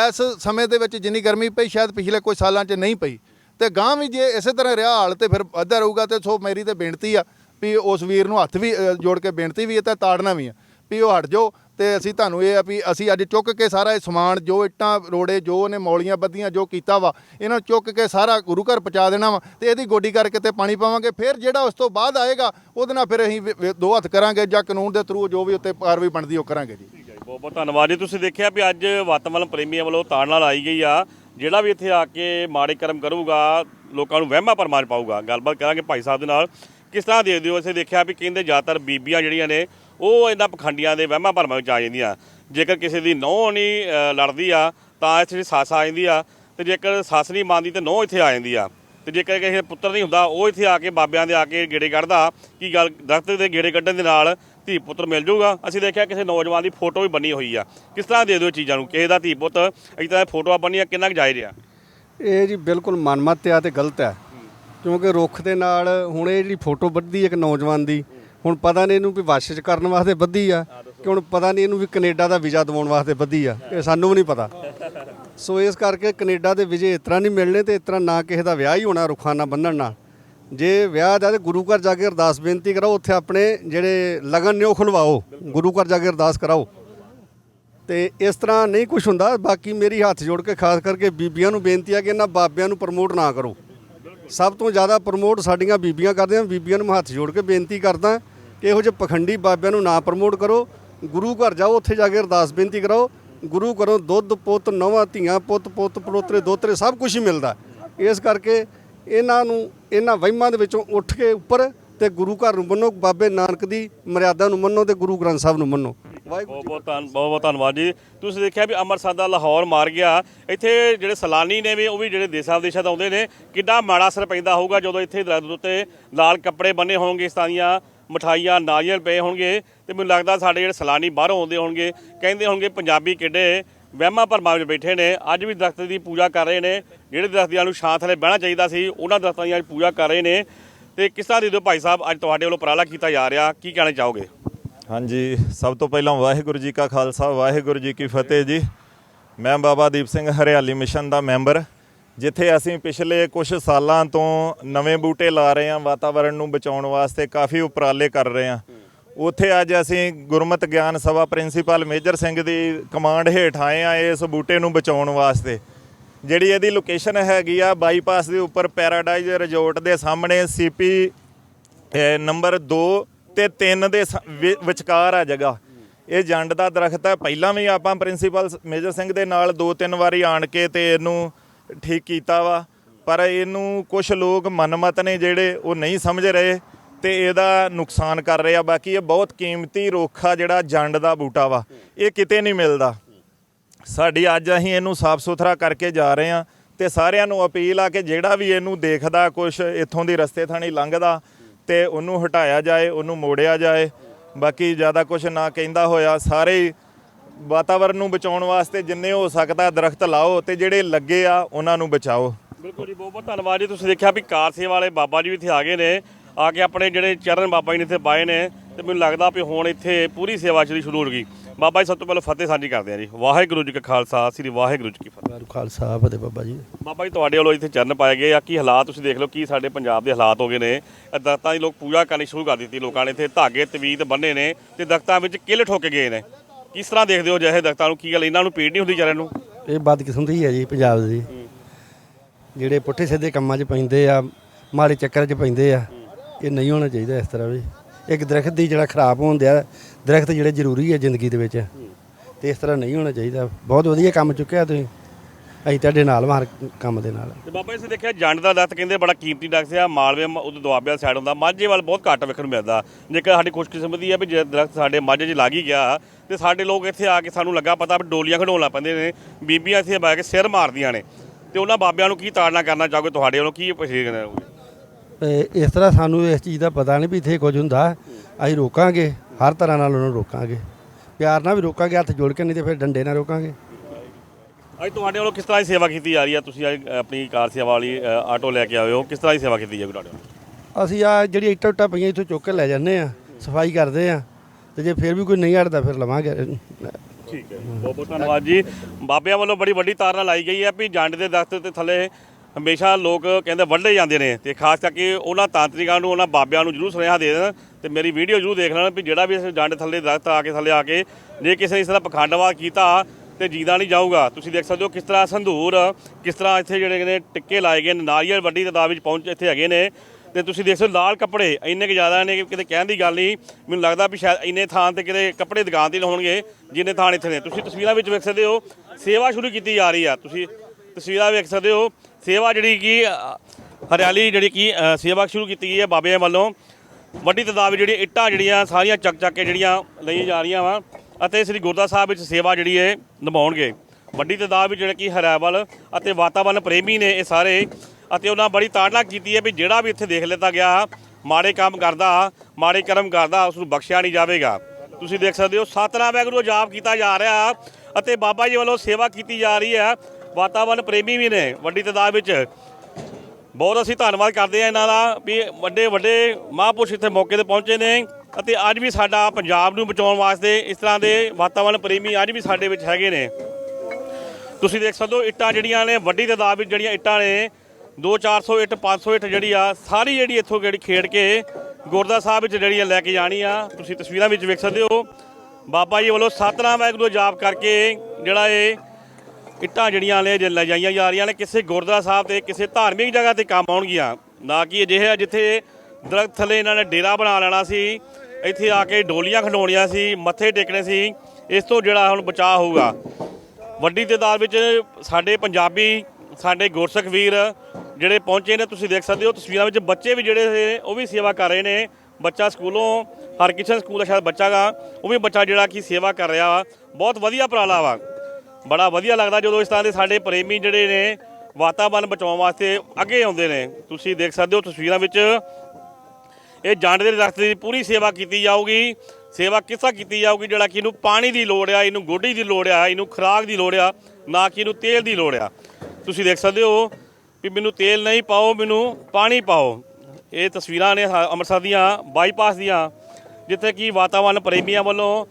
ਇਸ ਸਮੇਂ ਦੇ ਵਿੱਚ ਜਿੰਨੀ ਗਰਮੀ ਪਈ, ਸ਼ਾਇਦ ਪਿਛਲੇ ਕੁਝ ਸਾਲਾਂ 'ਚ ਨਹੀਂ ਪਈ। ਤੇ ਗਾਂ ਵੀ ਜੇ ਇਸੇ ਤਰ੍ਹਾਂ ਰਿਹਾ ਹਾਲ ਤੇ ਫਿਰ ਅੱਧਾ ਰਹੂਗਾ ਤੇ ਸੋ ਮੇਰੀ ਤੇ ਬੇਨਤੀ ਆ ਵੀ ਉਸ ਵੀਰ ਨੂੰ ਹੱਥ ਵੀ ਜੋੜ ਕੇ ਬੇਨਤੀ ਵੀ ਹੈ ਤੇ ਤਾੜਨਾ ਵੀ ਆ ਵੀ ਉਹ ਹਟ ਜਾਓ ਤੇ ਅਸੀਂ ਤੁਹਾਨੂੰ ਇਹ ਆ ਵੀ ਅਸੀਂ ਅੱਜ ਚੁੱਕ ਕੇ ਸਾਰਾ ਇਹ ਸਮਾਨ ਜੋ ਇੱਟਾਂ ਰੋੜੇ ਜੋ ਉਹਨੇ ਮੌਲੀਆਂ ਬੱਦੀਆਂ ਜੋ ਕੀਤਾ ਵਾ ਇਹਨਾਂ ਨੂੰ ਚੁੱਕ ਕੇ ਸਾਰਾ ਗੁਰੂ ਘਰ ਪਹੁੰਚਾ ਦੇਣਾ ਵਾ ਤੇ ਇਹਦੀ ਗੋਡੀ ਕਰਕੇ ਤੇ ਪਾਣੀ ਪਾਵਾਂਗੇ ਫਿਰ ਜਿਹੜਾ ਉਸ ਤੋਂ ਬਾਅਦ ਆਏਗਾ ਉਹਦੇ ਨਾਲ ਫਿਰ ਅਸੀਂ ਦੋ ਹੱਥ ਕਰਾਂਗੇ ਜਾਂ ਕਾਨੂੰਨ ਦੇ ਥਰੂ ਜੋ ਵੀ ਉੱਤੇ ਕਾਰਵਾਈ ਬਣਦੀ ਉਹ ਕਰਾਂਗੇ ਜੀ। ਜੀ, ਬਹੁਤ ਬਹੁਤ ਧੰਨਵਾਦ ਜੀ ਤੁਸੀਂ ਦੇਖਿਆ ਵੀ ਅੱਜ ਵਾਤਾਵਰਣ ਪ੍ਰੇਮੀਆਂ ਵੱਲੋਂ ਤਾੜ ਨਾਲ ਆਈ ਗਈ ਆ ਜਿਹੜਾ ਵੀ ਇੱਥੇ ਆ ਕੇ ਮਾੜੇ ਕਰਮ ਕਰੂਗਾ, ਲੋਕਾਂ ਨੂੰ ਵਹਿਮਾਂ ਪਰਮਾਨ ਪਾਊਗਾ। ਗੱਲਬਾਤ ਕਰਾਂਗੇ ਭਾਈ ਸਾਹਿਬ ਦੇ ਨਾਲ। ਕਿਸ ਤਰ੍ਹਾਂ ਦੇਖਦੇ ਹੋ ਅਸੀਂ ਦੇਖਿਆ ਵੀ ਕਹਿੰਦੇ ਜ਼ਿਆਦਾਤਰ ਬੀਬੀਆਂ ਜਿਹੜੀਆਂ ਨੇ, ਉਹ ਇਹਨਾਂ ਪਖੰਡੀਆਂ ਦੇ ਵਹਿਮਾਂ ਭਰਮਾਂ ਵਿੱਚ ਆ ਜਾਂਦੀਆਂ। ਜੇਕਰ ਕਿਸੇ ਦੀ ਨੌਂ ਨਹੀਂ ਲੜਦੀ ਆ, ਤਾਂ ਇੱਥੇ ਸੱਸ ਆ ਜਾਂਦੀ ਆ, ਤੇ ਜੇਕਰ ਸੱਸ ਨਹੀਂ ਮੰਨਦੀ, ਤੇ ਨੌਂ ਇੱਥੇ ਆ ਜਾਂਦੀ ਆ। ਤੇ ਜੇਕਰ ਕਿਸੇ ਪੁੱਤਰ ਨਹੀਂ ਹੁੰਦਾ, ਉਹ ਇੱਥੇ ਆ ਕੇ ਬਾਬਿਆਂ ਦੇ ਆ ਕੇ ਗੇੜੇ ਕੱਢਦਾ। ਕੀ ਗੱਲ, ਦਰਖਤ ਦੇ ਗੇੜੇ ਕੱਢਣ ਦੇ ਨਾਲ ਧੀ ਪੁੱਤਰ ਮਿਲ ਜਾਊਗਾ ਅਸੀਂ ਦੇਖਿਆ ਕਿਸੇ ਨੌਜਵਾਨ ਦੀ ਫੋਟੋ ਵੀ ਬਣੀ ਹੋਈ ਆ। ਕਿਸ ਤਰ੍ਹਾਂ ਦੇ ਦਿਓ ਚੀਜ਼ਾਂ ਨੂੰ? ਕਿਸੇ ਦਾ ਧੀ ਪੁੱਤ ਇਸ ਤਰ੍ਹਾਂ ਫੋਟੋਆਂ ਬਣੀਆਂ ਕਿੰਨਾ ਕੁ ਜਾਇਜ਼ ਆ? ਇਹ ਜੀ ਬਿਲਕੁਲ ਮਨਮਤ ਆ ਤੇ ਗਲਤ ਹੈ ਕਿਉਂਕਿ ਰੁੱਖ ਦੇ ਨਾਲ ਹੁਣ ਇਹ ਜਿਹੜੀ ਫੋਟੋ ਵੱਧਦੀ ਇੱਕ ਨੌਜਵਾਨ ਦੀ, ਹੁਣ ਪਤਾ ਨਹੀਂ ਇਹਨੂੰ ਵੀ ਵਾਸ਼ਿਸ਼ ਕਰਨ ਵਾਸਤੇ ਵੱਧੀ ਆ ਕਿ ਹੁਣ ਪਤਾ ਨਹੀਂ ਇਹਨੂੰ ਵੀ ਕੈਨੇਡਾ ਦਾ ਵੀਜ਼ਾ ਦਿਵਾਉਣ ਵਾਸਤੇ ਵੱਧੀ ਆ। ਇਹ ਸਾਨੂੰ ਵੀ ਨਹੀਂ ਪਤਾ। ਸੋ ਇਸ ਕਰਕੇ ਕੈਨੇਡਾ ਦੇ ਵੀਜ਼ੇ ਇਸ ਤਰ੍ਹਾਂ ਨਹੀਂ ਮਿਲਣੇ ਤੇ ਇਸ ਤਰ੍ਹਾਂ ਨਾ ਕਿਸੇ ਦਾ ਵਿਆਹ ਹੀ ਹੋਣਾ ਰੁੱਖਾਂ ਨਾਲ ਬੰਨਣ ਨਾਲ। ਜੇ ਵਿਆਹ ਦਾ ਤੇ ਗੁਰੂ ਘਰ ਜਾ ਕੇ ਅਰਦਾਸ ਬੇਨਤੀ ਕਰਾਓ, ਉੱਥੇ ਆਪਣੇ ਜਿਹੜੇ ਲਗਨ ਨੇ ਉਹ ਖੁਲਵਾਓ। ਗੁਰੂ ਘਰ ਜਾ ਕੇ ਅਰਦਾਸ ਕਰਾਓ। ਤੇ ਇਸ ਤਰ੍ਹਾਂ ਨਹੀਂ ਕੁਝ ਹੁੰਦਾ, ਬਾਕੀ ਮੇਰੀ ਹੱਥ ਜੋੜ ਕੇ ਖਾਸ ਕਰਕੇ ਬੀਬੀਆਂ ਨੂੰ ਬੇਨਤੀ ਆ ਕਿ ਇਹਨਾਂ ਬਾਬਿਆਂ ਨੂੰ ਪ੍ਰਮੋਟ ਨਾ ਕਰੋ। ਸਭ ਤੋਂ ਜ਼ਿਆਦਾ ਪ੍ਰਮੋਟ ਸਾਡੀਆਂ ਬੀਬੀਆਂ ਕਰਦੀਆਂ, ਬੀਬੀਆਂ ਨੂੰ ਮੈਂ ਹੱਥ ਜੋੜ ਕੇ ਬੇਨਤੀ ਕਰਦਾ ਕਿ ਇਹੋ ਜਿਹੇ ਪਖੰਡੀ ਬਾਬਿਆਂ ਨੂੰ ਨਾ ਪ੍ਰਮੋਟ ਕਰੋ। ਗੁਰੂ ਘਰ ਜਾਓ, ਉੱਥੇ ਜਾ ਕੇ ਅਰਦਾਸ ਬੇਨਤੀ ਕਰਾਓ। ਗੁਰੂ ਘਰੋਂ ਦੁੱਧ, ਪੁੱਤ, ਨਵਾਂ ਧੀਆਂ, ਪੁੱਤ ਪੁੱਤ, ਪੜੋਤਰੇ, ਦੋਤਰੇ, ਸਭ ਕੁਝ ਹੀ ਮਿਲਦਾ। ਇਸ ਕਰਕੇ ਇਹਨਾਂ ਨੂੰ, ਇਹਨਾਂ ਵਹਿਮਾਂ ਦੇ ਵਿੱਚੋਂ ਉੱਠ ਕੇ ਉੱਪਰ ਤੇ ਗੁਰੂ ਘਰ ਨੂੰ ਮੰਨੋ, ਬਾਬੇ ਨਾਨਕ ਦੀ ਮਰਿਆਦਾ ਨੂੰ ਮੰਨੋ ਤੇ ਗੁਰੂ ਗ੍ਰੰਥ ਸਾਹਿਬ ਨੂੰ ਮੰਨੋ। ਵਾਹਿਗੁਰੂ ਬਹੁਤ ਬਹੁਤ ਧੰਨ, ਬਹੁਤ ਬਹੁਤ ਧੰਨਵਾਦ ਜੀ। ਤੁਸੀਂ ਦੇਖਿਆ ਵੀ ਅੰਮ੍ਰਿਤਸਰ ਦਾ ਲਾਹੌਰ ਮਾਰ ਗਿਆ ਇੱਥੇ ਜਿਹੜੇ ਸੈਲਾਨੀ ਨੇ ਵੀ, ਉਹ ਵੀ ਜਿਹੜੇ ਦੇਸਾਂ ਵਿਦੇਸ਼ਾਂ ਤੋਂ ਆਉਂਦੇ ਨੇ ਕਿੰਨਾ ਮਾੜਾ ਅਸਰ ਪੈਂਦਾ ਹੋਊਗਾ ਜਦੋਂ ਇੱਥੇ ਦਰਖਤ ਉੱਤੇ ਲਾਲ ਕੱਪੜੇ ਬੰਨੇ ਹੋਣਗੇ, ਇਸ ਤਰ੍ਹਾਂ ਦੀਆਂ ਮਠਾਈਆਂ ਨਾਰੀਅਲ ਪਏ ਹੋਣਗੇ। ਤੇ ਮੈਨੂੰ ਲੱਗਦਾ ਸਾਡੇ ਜਿਹੜੇ ਸੈਲਾਨੀ ਬਾਹਰੋਂ ਆਉਂਦੇ ਹੋਣਗੇ, ਕਹਿੰਦੇ ਹੋਣਗੇ, ਪੰਜਾਬੀ ਕਿੱਡੇ ਵਹਿਮਾਂ ਭਰਮਾਂ ਵਿੱਚ ਬੈਠੇ ਨੇ, ਅੱਜ ਵੀ ਦਰਖਤ ਦੀ ਪੂਜਾ ਕਰ ਰਹੇ ਨੇ, ਜਿਹੜੇ ਦਰਖਤਾਂ ਨੂੰ ਛਾਂ ਥੱਲੇ ਬਹਿਣਾ ਚਾਹੀਦਾ ਸੀ, ਉਹਨਾਂ ਦਰਖਤਾਂ ਦੀ ਅੱਜ ਪੂਜਾ ਕਰ ਰਹੇ ਨੇ। ਤੇ ਕਿਸ ਤਰ੍ਹਾਂ ਦੇ ਦਿਓ ਭਾਈ ਸਾਹਿਬ, ਅੱਜ ਤੁਹਾਡੇ ਵੱਲੋਂ ਉਪਰਾਲਾ ਕੀਤਾ ਜਾ ਰਿਹਾ, ਕੀ ਕਹਿਣਾ ਚਾਹੋਗੇ? ਹਾਂਜੀ, ਸਭ ਤੋਂ ਪਹਿਲਾਂ ਵਾਹਿਗੁਰੂ ਜੀ ਕਾ ਖਾਲਸਾ, ਵਾਹਿਗੁਰੂ ਜੀ ਕੀ ਫਤਿਹ ਜੀ। ਮੈਂ ਬਾਬਾ ਦੀਪ ਸਿੰਘ ਹਰਿਆਲੀ ਮਿਸ਼ਨ ਦਾ ਮੈਂਬਰ, ਜਿੱਥੇ ਅਸੀਂ ਪਿਛਲੇ ਕੁਝ ਸਾਲਾਂ ਤੋਂ ਨਵੇਂ ਬੂਟੇ ਲਾ ਰਹੇ ਹਾਂ, ਵਾਤਾਵਰਣ ਨੂੰ ਬਚਾਉਣ ਵਾਸਤੇ ਕਾਫੀ ਉਪਰਾਲੇ ਕਰ ਰਹੇ ਹਾਂ। ਉੱਥੇ ਅੱਜ ਅਸੀਂ ਗੁਰਮਤ ਗਿਆਨ ਸਭਾ ਪ੍ਰਿੰਸੀਪਲ ਮੇਜਰ ਸਿੰਘ ਦੀ ਕਮਾਂਡ ਹੇਠ ਆਏ ਆ ਇਸ ਬੂਟੇ ਨੂੰ ਬਚਾਉਣ ਵਾਸਤੇ। ਜਿਹੜੀ ਇਹਦੀ ਲੋਕੇਸ਼ਨ ਹੈਗੀ ਆ ਬਾਈਪਾਸ ਦੇ ਉੱਪਰ ਪੈਰਾਡਾਈਜ਼ ਰਿਜ਼ੋਰਟ ਦੇ ਸਾਹਮਣੇ ਸੀਪੀ ਇਹ ਨੰਬਰ 2 ਤੇ 3 ਦੇ ਵਿਚਕਾਰ ਆ ਜਗ੍ਹਾ। ਇਹ ਜੰਡ ਦਾ ਦਰਖਤ ਹੈ ਪਹਿਲਾਂ ਵੀ ਆਪਾਂ ਪ੍ਰਿੰਸੀਪਲ ਮੇਜਰ ਸਿੰਘ ਦੇ ਨਾਲ ਦੋ ਤਿੰਨ ਵਾਰੀ ਆਣ ਕੇ ਤੇ ਇਹਨੂੰ ਠੀਕ ਕੀਤਾ ਵਾ। ਪਰ ਇਹਨੂੰ ਕੁਝ ਲੋਕ ਮਨਮਤ ਨੇ ਜਿਹੜੇ ਉਹ ਨਹੀਂ ਸਮਝ ਰਹੇ। ਤੇ ਇਹਦਾ ਨੁਕਸਾਨ ਕਰ ਰਹੇ। ਆ ਬਾਕੀ ਇਹ ਬਹੁਤ ਕੀਮਤੀ ਰੁੱਖ ਆ ਜਿਹੜਾ ਜੰਡ ਦਾ ਬੂਟਾ ਵਾ, ਇਹ ਕਿਤੇ ਨਹੀਂ ਮਿਲਦਾ। ਸਾਡੀ ਅੱਜ ਅਸੀਂ ਇਹਨੂੰ ਸਾਫ਼ ਸੁਥਰਾ ਕਰਕੇ ਜਾ ਰਹੇ ਹਾਂ ਤੇ ਸਾਰਿਆਂ ਨੂੰ ਅਪੀਲ ਆ ਕਿ ਜਿਹੜਾ ਵੀ ਇਹਨੂੰ ਦੇਖਦਾ, ਕੁਛ ਇੱਥੋਂ ਦੀ ਰਸਤੇ ਥਾਣੀ ਲੰਘਦਾ ਤੇ ਉਹਨੂੰ ਹਟਾਇਆ ਜਾਏ, ਉਹਨੂੰ ਮੋੜਿਆ ਜਾਏ। ਬਾਕੀ ਜ਼ਿਆਦਾ ਕੁਝ ਨਾ ਕਹਿੰਦਾ ਹੋਇਆ, ਸਾਰੇ ਹੀ ਵਾਤਾਵਰਣ ਨੂੰ ਬਚਾਉਣ ਵਾਸਤੇ ਜਿੰਨੇ ਹੋ ਸਕਦਾ ਦਰਖਤ ਲਾਓ ਤੇ ਜਿਹੜੇ ਲੱਗੇ ਆ, ਉਹਨਾਂ ਨੂੰ ਬਚਾਓ। ਬਿਲਕੁਲ ਜੀ ਬਹੁਤ ਬਹੁਤ ਧੰਨਵਾਦ ਜੀ। ਤੁਸੀਂ ਦੇਖਿਆ ਵੀ ਕਾਰ ਸੇਵਾ ਵਾਲੇ ਬਾਬਾ ਜੀ ਵੀ ਇੱਥੇ ਆ ਗਏ ਨੇ। ਆ ਕੇ ਆਪਣੇ ਜਿਹੜੇ ਚਰਨ ਬਾਬਾ ਜੀ ਨੇ ਇੱਥੇ ਪਾਏ ਨੇ ਤੇ ਮੈਨੂੰ ਲੱਗਦਾ ਵੀ ਹੁਣ ਇੱਥੇ ਪੂਰੀ ਸੇਵਾ ਜਿਹੜੀ ਸ਼ੁਰੂ ਹੋ ਗਈ। ਬਾਬਾ ਜੀ ਸਭ ਤੋਂ ਪਹਿਲਾਂ ਫਤਿਹ ਸਾਂਝੀ ਕਰਦੇ ਆ ਜੀ। ਵਾਹਿਗੁਰੂ ਜੀ ਕਾ ਖਾਲਸਾ ਸ੍ਰੀ ਵਾਹਿਗੁਰੂ ਜੀ ਕੀ ਫਤਿਹ। ਵਾਹਿਗੁਰੂ ਖਾਲਸਾ ਫਤਿਹ ਬਾਬਾ ਜੀ। ਬਾਬਾ ਜੀ ਤੁਹਾਡੇ ਵੱਲੋਂ ਇੱਥੇ ਚਰਨ ਪਾਏ ਗਏ ਆ। ਕੀ ਹਾਲਾਤ ਤੁਸੀਂ ਦੇਖ ਲਓ ਕੀ ਸਾਡੇ ਪੰਜਾਬ ਦੇ ਹਾਲਾਤ ਹੋ ਗਏ ਨੇ। ਇਹ ਦਰਖਤਾਂ ਦੀ ਲੋਕ ਪੂਜਾ ਕਰਨੀ ਸ਼ੁਰੂ ਕਰ ਦਿੱਤੀ ਲੋਕਾਂ ਨੇ। ਇੱਥੇ ਧਾਗੇ ਤਵੀਤ ਬੰਨੇ ਨੇ ਤੇ ਦਰਖਤਾਂ ਵਿੱਚ ਕਿੱਲ ਠੋਕ ਗਏ ਨੇ। ਕਿਸ ਤਰ੍ਹਾਂ ਦੇਖਦੇ ਹੋ ਜਿਹੇ ਦਰਖਤਾਂ ਨੂੰ? ਕੀ ਗੱਲ ਇਹਨਾਂ ਨੂੰ ਪੀੜ ਨਹੀਂ ਹੁੰਦੀ ਵਿਚਾਰਿਆਂ ਨੂੰ? ਇਹ ਬਦਕਿਸਮਤੀ ਹੈ ਜੀ ਪੰਜਾਬ ਦੀ। ਜਿਹੜੇ ਪੁੱਠੇ ਸਿੱਧੇ ਕੰਮਾਂ 'ਚ ਪੈਂਦੇ ਆ ਮਾੜੇ ਚੱਕਰਾਂ 'ਚ ਪੈਂਦੇ ਆ ਇਹ ਨਹੀਂ ਹੋਣਾ ਚਾਹੀਦਾ ਇਸ ਤਰ੍ਹਾਂ ਵੀ। ਇੱਕ ਦਰਖਤ ਦੀ ਜਿਹੜਾ ਖਰਾਬ ਹੋਣ ਦਿਆ, ਦਰਖਤ ਜਿਹੜੇ ਜ਼ਰੂਰੀ ਹੈ ਜ਼ਿੰਦਗੀ ਦੇ ਵਿੱਚ। ਤੇ ਇਸ ਤਰ੍ਹਾਂ ਨਹੀਂ ਹੋਣਾ ਚਾਹੀਦਾ। ਬਹੁਤ ਵਧੀਆ ਕੰਮ ਚੁੱਕਿਆ ਤੁਸੀਂ। ਅਸੀਂ ਤੁਹਾਡੇ ਨਾਲ ਮਾਰ ਕੰਮ ਦੇ ਨਾਲ। ਤੇ ਬਾਬਾ ਜੀ, ਤੁਸੀਂ ਦੇਖਿਆ ਜੰਡ ਦਾ ਦਰਖਤ ਕਹਿੰਦੇ ਬੜਾ ਕੀਮਤੀ ਦਰਖਤ ਆ ਮਾਲਵੇ ਮ- ਉਦੋਂ ਦੁਆਬੇ ਸਾਈਡ ਹੁੰਦਾ। ਮਾਝੇ ਵੱਲ ਬਹੁਤ ਘੱਟ ਵੇਖਣ ਨੂੰ ਮਿਲਦਾ। ਜੇਕਰ ਸਾਡੀ ਖੁਸ਼ਕਿਸਮਤੀ ਹੈ ਵੀ ਜੇ ਦਰਖਤ ਸਾਡੇ ਮਾਝੇ 'ਚ ਲੱਗ ਹੀ ਗਿਆ, ਤੇ ਸਾਡੇ ਲੋਕ ਇੱਥੇ ਆ ਕੇ ਸਾਨੂੰ ਲੱਗਾ ਪਤਾ ਵੀ ਡੋਲੀਆਂ ਖਡਾਉਣ ਲੱਗ ਪੈਂਦੇ ਨੇ। ਬੀਬੀਆਂ ਇੱਥੇ ਬੈ ਕੇ ਸਿਰ ਮਾਰਦੀਆਂ ਨੇ। ਤੇ ਉਹਨਾਂ ਬਾਬਿਆਂ ਨੂੰ ਕੀ ਤਾੜਨਾ ਕਰਨਾ ਚਾਹੋਗੇ? ਤੁਹਾਡੇ ਵੱਲੋਂ ਕੀ ਪਛੇਗ ਨੇ ਇਸ ਤਰ੍ਹਾਂ ਸਾਨੂੰ ਇਸ ਚੀਜ਼ ਦਾ ਪਤਾ ਨਹੀਂ ਵੀ ਇੱਥੇ ਕੁਝ ਹੁੰਦਾ। ਅਸੀਂ ਰੋਕਾਂਗੇ ਹਰ ਤਰ੍ਹਾਂ ਨਾਲ ਉਹਨੂੰ ਰੋਕਾਂਗੇ। ਪਿਆਰ ਨਾਲ ਵੀ ਰੋਕਾਂਗੇ ਹੱਥ ਜੋੜ ਕੇ ਨਹੀਂ ਤੇ ਫਿਰ ਡੰਡੇ ਨਾਲ ਰੋਕਾਂਗੇ। ਅੱਜ ਤੁਹਾਡੇ ਵੱਲੋਂ ਕਿਸ ਤਰ੍ਹਾਂ ਦੀ ਸੇਵਾ ਕੀਤੀ ਜਾ ਰਹੀ ਹੈ? ਤੁਸੀਂ ਅੱਜ ਆਪਣੀ ਕਾਰ ਸੇਵਾ ਵਾਲੀ ਆਟੋ ਲੈ ਕੇ ਆਏ ਹੋ। ਕਿਸ ਤਰ੍ਹਾਂ ਦੀ ਸੇਵਾ ਕੀਤੀ ਜਾਊਗੀ ਤੁਹਾਡੇ ਵੱਲੋਂ? ਅਸੀਂ ਆ ਜਿਹੜੀ ਇੱਟਾਂ ਉੱਟਾਂ ਪਈਆਂ ਇੱਥੋਂ ਚੁੱਕ ਕੇ ਲੈ ਜਾਂਦੇ ਆ ਸਫ਼ਾਈ ਕਰਦੇ ਆ ਤੇ ਜੇ ਫਿਰ ਵੀ ਕੋਈ ਨਹੀਂ ਹਟਦਾ ਫਿਰ ਲਵਾਂਗੇ। ਠੀਕ ਹੈ। ਬਹੁਤ ਬਹੁਤ ਧੰਨਵਾਦ ਜੀ। ਬਾਬਿਆਂ ਵੱਲੋਂ ਬੜੀ ਵੱਡੀ ਤਾਰਨਾ ਲਾਈ ਗਈ ਹੈ ਵੀ ਜੰਡ ਦੇ ਦਰਖਤ ਦੇ ਥੱਲੇ ਹਮੇਸ਼ਾ ਲੋਕ ਕਹਿੰਦੇ ਵੱਢੇ ਜਾਂਦੇ ਨੇ ਤੇ ਖਾਸ ਕਰਕੇ ਉਹਨਾਂ ਤਾਂਤਰਿਕਾਂ ਨੂੰ, ਉਹਨਾਂ ਬਾਬਿਆਂ ਨੂੰ ਜਰੂਰ ਸੁਨੇਹਾ ਦੇ ਦੇਣ ਤੇ ਮੇਰੀ ਵੀਡੀਓ ਜਰੂਰ ਦੇਖ ਲੈਣ ਵੀ ਜਿਹੜਾ ਵੀ ਇਸ ਜੰਡ ਥੱਲੇ ਦਰਖਤ ਆ ਕੇ ਥੱਲੇ ਆ ਕੇ ਜੇ ਕਿਸੇ ਨੇ ਇਸ ਤਰ੍ਹਾਂ ਪਖੰਡਵਾਦ ਕੀਤਾ ਤੇ ਜੀਦਾ ਨਹੀਂ ਜਾਊਗਾ। ਤੁਸੀਂ ਦੇਖ ਸਕਦੇ ਹੋ ਕਿਸ ਤਰ੍ਹਾਂ ਸੰਧੂਰ, ਕਿਸ ਤਰ੍ਹਾਂ ਇੱਥੇ ਜਿਹੜੇ ਨੇ ਟਿੱਕੇ ਲਾਏ ਗਏ ਨੇ, ਨਾਰੀਅਲ ਵੱਡੀ ਤਾਦਾਦ ਵਿੱਚ ਪਹੁੰਚ ਇੱਥੇ ਹੈਗੇ ਨੇ ਤੇ ਤੁਸੀਂ ਦੇਖ ਸਕਦੇ ਹੋ ਲਾਲ ਕੱਪੜੇ ਇੰਨੇ ਕਿ ਜ਼ਿਆਦਾ ਨੇ ਕਿ ਕਿਤੇ ਕਹਿਣ ਦੀ ਗੱਲ ਨਹੀਂ, ਮੈਨੂੰ ਲੱਗਦਾ ਵੀ ਸ਼ਾਇਦ ਇੰਨੇ ਥਾਂ ਤੇ ਕਿਤੇ ਕੱਪੜੇ ਦੁਕਾਨ ਤੇ ਹੋਣਗੇ ਜਿੰਨੇ ਥਾਂ ਇੱਥੇ ਨੇ। ਤੁਸੀਂ ਤਸਵੀਰਾਂ ਵਿੱਚ ਵੇਖ ਸਕਦੇ ਹੋ ਸੇਵਾ ਸ਼ੁਰੂ ਕੀਤੀ ਜਾ ਰਹੀ ਆ। ਤੁਸੀਂ ਤਸਵੀਰਾਂ ਵੇਖ ਸਕਦੇ ਹੋ ਸੇਵਾ ਜਿਹੜੀ ਕਿ, ਹਰਿਆਲੀ ਜਿਹੜੀ ਕਿ ਸੇਵਾ ਸ਼ੁਰੂ ਕੀਤੀ ਗਈ ਹੈ ਬਾਬਿਆਂ ਵੱਲੋਂ। ਵੱਡੀ ਤਾਦਾਦ ਵਿੱਚ ਜਿਹੜੀਆਂ ਇੱਟਾਂ ਜਿਹੜੀਆਂ, ਸਾਰੀਆਂ ਚੱਕ ਚੱਕ ਕੇ ਜਿਹੜੀਆਂ ਲਈਆਂ ਜਾ ਰਹੀਆਂ ਵਾ ਅਤੇ ਸ੍ਰੀ ਗੁਰਦੁਆਰਾ ਸਾਹਿਬ ਵਿੱਚ ਸੇਵਾ ਜਿਹੜੀ ਹੈ ਨਿਭਾਉਣਗੇ। ਵੱਡੀ ਤਾਦਾਦ ਵਿੱਚ ਜਿਹੜੇ ਕਿ ਹਰਿਆਵਲ ਅਤੇ ਵਾਤਾਵਰਨ ਪ੍ਰੇਮੀ ਨੇ ਇਹ ਸਾਰੇ ਅਤੇ ਉਹਨਾਂ ਬੜੀ ਤਾੜਨਾ ਕੀਤੀ ਹੈ ਵੀ ਜਿਹੜਾ ਵੀ ਇੱਥੇ ਦੇਖ ਲਿੱਤਾ ਗਿਆ, ਮਾੜੇ ਕੰਮ ਕਰਦਾ, ਮਾੜੇ ਕਰਮ ਕਰਦਾ ਉਸ ਨੂੰ ਬਖਸ਼ਿਆ ਨਹੀਂ ਜਾਵੇਗਾ। ਤੁਸੀਂ ਦੇਖ ਸਕਦੇ ਹੋ, ਸਤਨਾਮ ਵਾਹਿਗੁਰੂ ਜਾਪ ਕੀਤਾ ਜਾ ਰਿਹਾ ਅਤੇ ਬਾਬਾ ਜੀ ਵੱਲੋਂ ਸੇਵਾ ਕੀਤੀ ਜਾ ਰਹੀ ਹੈ ਵਾਤਾਵਰਨ ਪ੍ਰੇਮੀ ਵੀ ਨੇ ਵੱਡੀ ਤਾਦਾਦ ਵਿੱਚ। ਬਹੁਤ ਅਸੀਂ ਧੰਨਵਾਦ ਕਰਦੇ ਆ ਇਹਨਾਂ ਦਾ ਵੀ ਵੱਡੇ ਵੱਡੇ ਮਹਾਂਪੁਰਸ਼ ਇੱਥੇ ਮੌਕੇ ਤੇ ਪਹੁੰਚੇ ਨੇ ਅਤੇ ਅੱਜ ਵੀ ਸਾਡਾ ਪੰਜਾਬ ਨੂੰ ਬਚਾਉਣ ਵਾਸਤੇ ਇਸ ਤਰ੍ਹਾਂ ਦੇ ਵਾਤਾਵਰਨ ਪ੍ਰੇਮੀ ਅੱਜ ਵੀ ਸਾਡੇ ਵਿੱਚ ਹੈਗੇ ਨੇ। ਤੁਸੀਂ ਦੇਖ ਸਕਦੇ ਹੋ ਇੱਟਾਂ ਜਿਹੜੀਆਂ ਨੇ, ਵੱਡੀ ਤਾਦਾਦ ਵਿੱਚ ਜਿਹੜੀਆਂ ਇੱਟਾਂ ਨੇ 2 400 ਇੱਟ 500 ਇੱਟ ਜਿਹੜੀ ਆ, ਸਾਰੀ ਜਿਹੜੀ ਇੱਥੋਂ ਜਿਹੜੀ ਖੇਡ ਕੇ ਗੁਰਦਾ ਸਾਹਿਬ ਵਿੱਚ ਜਿਹੜੀ ਆ ਲੈ ਕੇ ਜਾਣੀ ਆ। ਤੁਸੀਂ ਤਸਵੀਰਾਂ ਵਿੱਚ ਵੇਖ ਸਕਦੇ ਹੋ। ਬਾਬਾ ਜੀ ਵੱਲੋਂ ਸਤਨਾਮ ਵਾਹਿਗੁਰੂ ਦਾ ਜਾਪ ਕਰਕੇ ਜਿਹੜਾ ਇਹ ਇੱਟਾਂ ਜਿਹੜੀਆਂ ਨੇ ਜੇ ਲਜਾਈਆਂ ਜਾ ਰਹੀਆਂ ਨੇ, ਕਿਸੇ ਗੁਰਦੁਆਰਾ ਸਾਹਿਬ ਤੇ, ਕਿਸੇ ਧਾਰਮਿਕ ਜਗ੍ਹਾ ਤੇ ਕੰਮ ਆਉਣਗੀਆਂ ਨਾ ਕਿ ਅਜਿਹਾ ਜਿੱਥੇ ਦਰਖਤ ਥੱਲੇ ਇਹਨਾਂ ਨੇ ਡੇਰਾ ਬਣਾ ਲੈਣਾ ਸੀ, ਇੱਥੇ ਆ ਕੇ ਡੋਲੀਆਂ ਖਡਾਉਣੀਆਂ ਸੀ, ਮੱਥੇ ਟੇਕਣੇ ਸੀ, ਇਸ ਤੋਂ ਜਿਹੜਾ ਹੁਣ ਬਚਾਅ ਹੋਊਗਾ। ਵੱਡੀ ਤਾਦਾਦ ਵਿੱਚ ਸਾਡੇ ਪੰਜਾਬੀ, ਸਾਡੇ ਗੁਰਸਖ ਵੀਰ ਜਿਹੜੇ ਪਹੁੰਚੇ ਨੇ, ਤੁਸੀਂ ਦੇਖ ਸਕਦੇ ਹੋ ਤਸਵੀਰਾਂ ਵਿੱਚ ਬੱਚੇ ਵੀ ਜਿਹੜੇ ਉਹ ਵੀ ਸੇਵਾ ਕਰ ਰਹੇ ਨੇ। ਬੱਚਾ ਸਕੂਲੋਂ, ਹਰਕਿਸ਼ਨ ਸਕੂਲ ਦਾ ਸ਼ਾਇਦ ਬੱਚਾ ਗਾ, ਉਹ ਵੀ ਬੱਚਾ ਜਿਹੜਾ ਕਿ ਸੇਵਾ ਕਰ ਰਿਹਾ ਵਾ। ਬਹੁਤ ਵਧੀਆ ਉਪਰਾਲਾ ਵਾ। ਬੜਾ ਵਧੀਆ ਲੱਗਦਾ ਜਦੋਂ ਇਸ ਤਰ੍ਹਾਂ ਦੇ ਸਾਡੇ ਪ੍ਰੇਮੀ ਜਿਹੜੇ ਨੇ ਵਾਤਾਵਰਨ ਬਚਾਉਣ ਵਾਸਤੇ ਅੱਗੇ ਆਉਂਦੇ ਨੇ। ਤੁਸੀਂ ਦੇਖ ਸਕਦੇ ਹੋ ਤਸਵੀਰਾਂ ਵਿੱਚ ਇਹ ਜੰਡ ਦੇ ਦਰਖਤ ਦੀ ਪੂਰੀ ਸੇਵਾ ਕੀਤੀ ਜਾਊਗੀ। ਸੇਵਾ ਕਿਸ ਤਰ੍ਹਾਂ ਕੀਤੀ ਜਾਊਗੀ? ਜਿਹੜਾ ਕਿ ਇਹਨੂੰ ਪਾਣੀ ਦੀ ਲੋੜ ਆ, ਇਹਨੂੰ ਗੋਡੀ ਦੀ ਲੋੜ ਆ, ਇਹਨੂੰ ਖੁਰਾਕ ਦੀ ਲੋੜ ਆ, ਨਾ ਕਿ ਇਹਨੂੰ ਤੇਲ ਦੀ ਲੋੜ ਆ। ਤੁਸੀਂ ਦੇਖ ਸਕਦੇ ਹੋ ਵੀ ਮੈਨੂੰ ਤੇਲ ਨਹੀਂ ਪਾਓ, ਮੈਨੂੰ ਪਾਣੀ ਪਾਓ। ਇਹ ਤਸਵੀਰਾਂ ਨੇ ਅੰਮ੍ਰਿਤਸਰ ਦੀਆਂ, ਬਾਈਪਾਸ ਦੀਆਂ, ਜਿੱਥੇ ਕਿ ਵਾਤਾਵਰਨ ਪ੍ਰੇਮੀਆਂ ਵੱਲੋਂ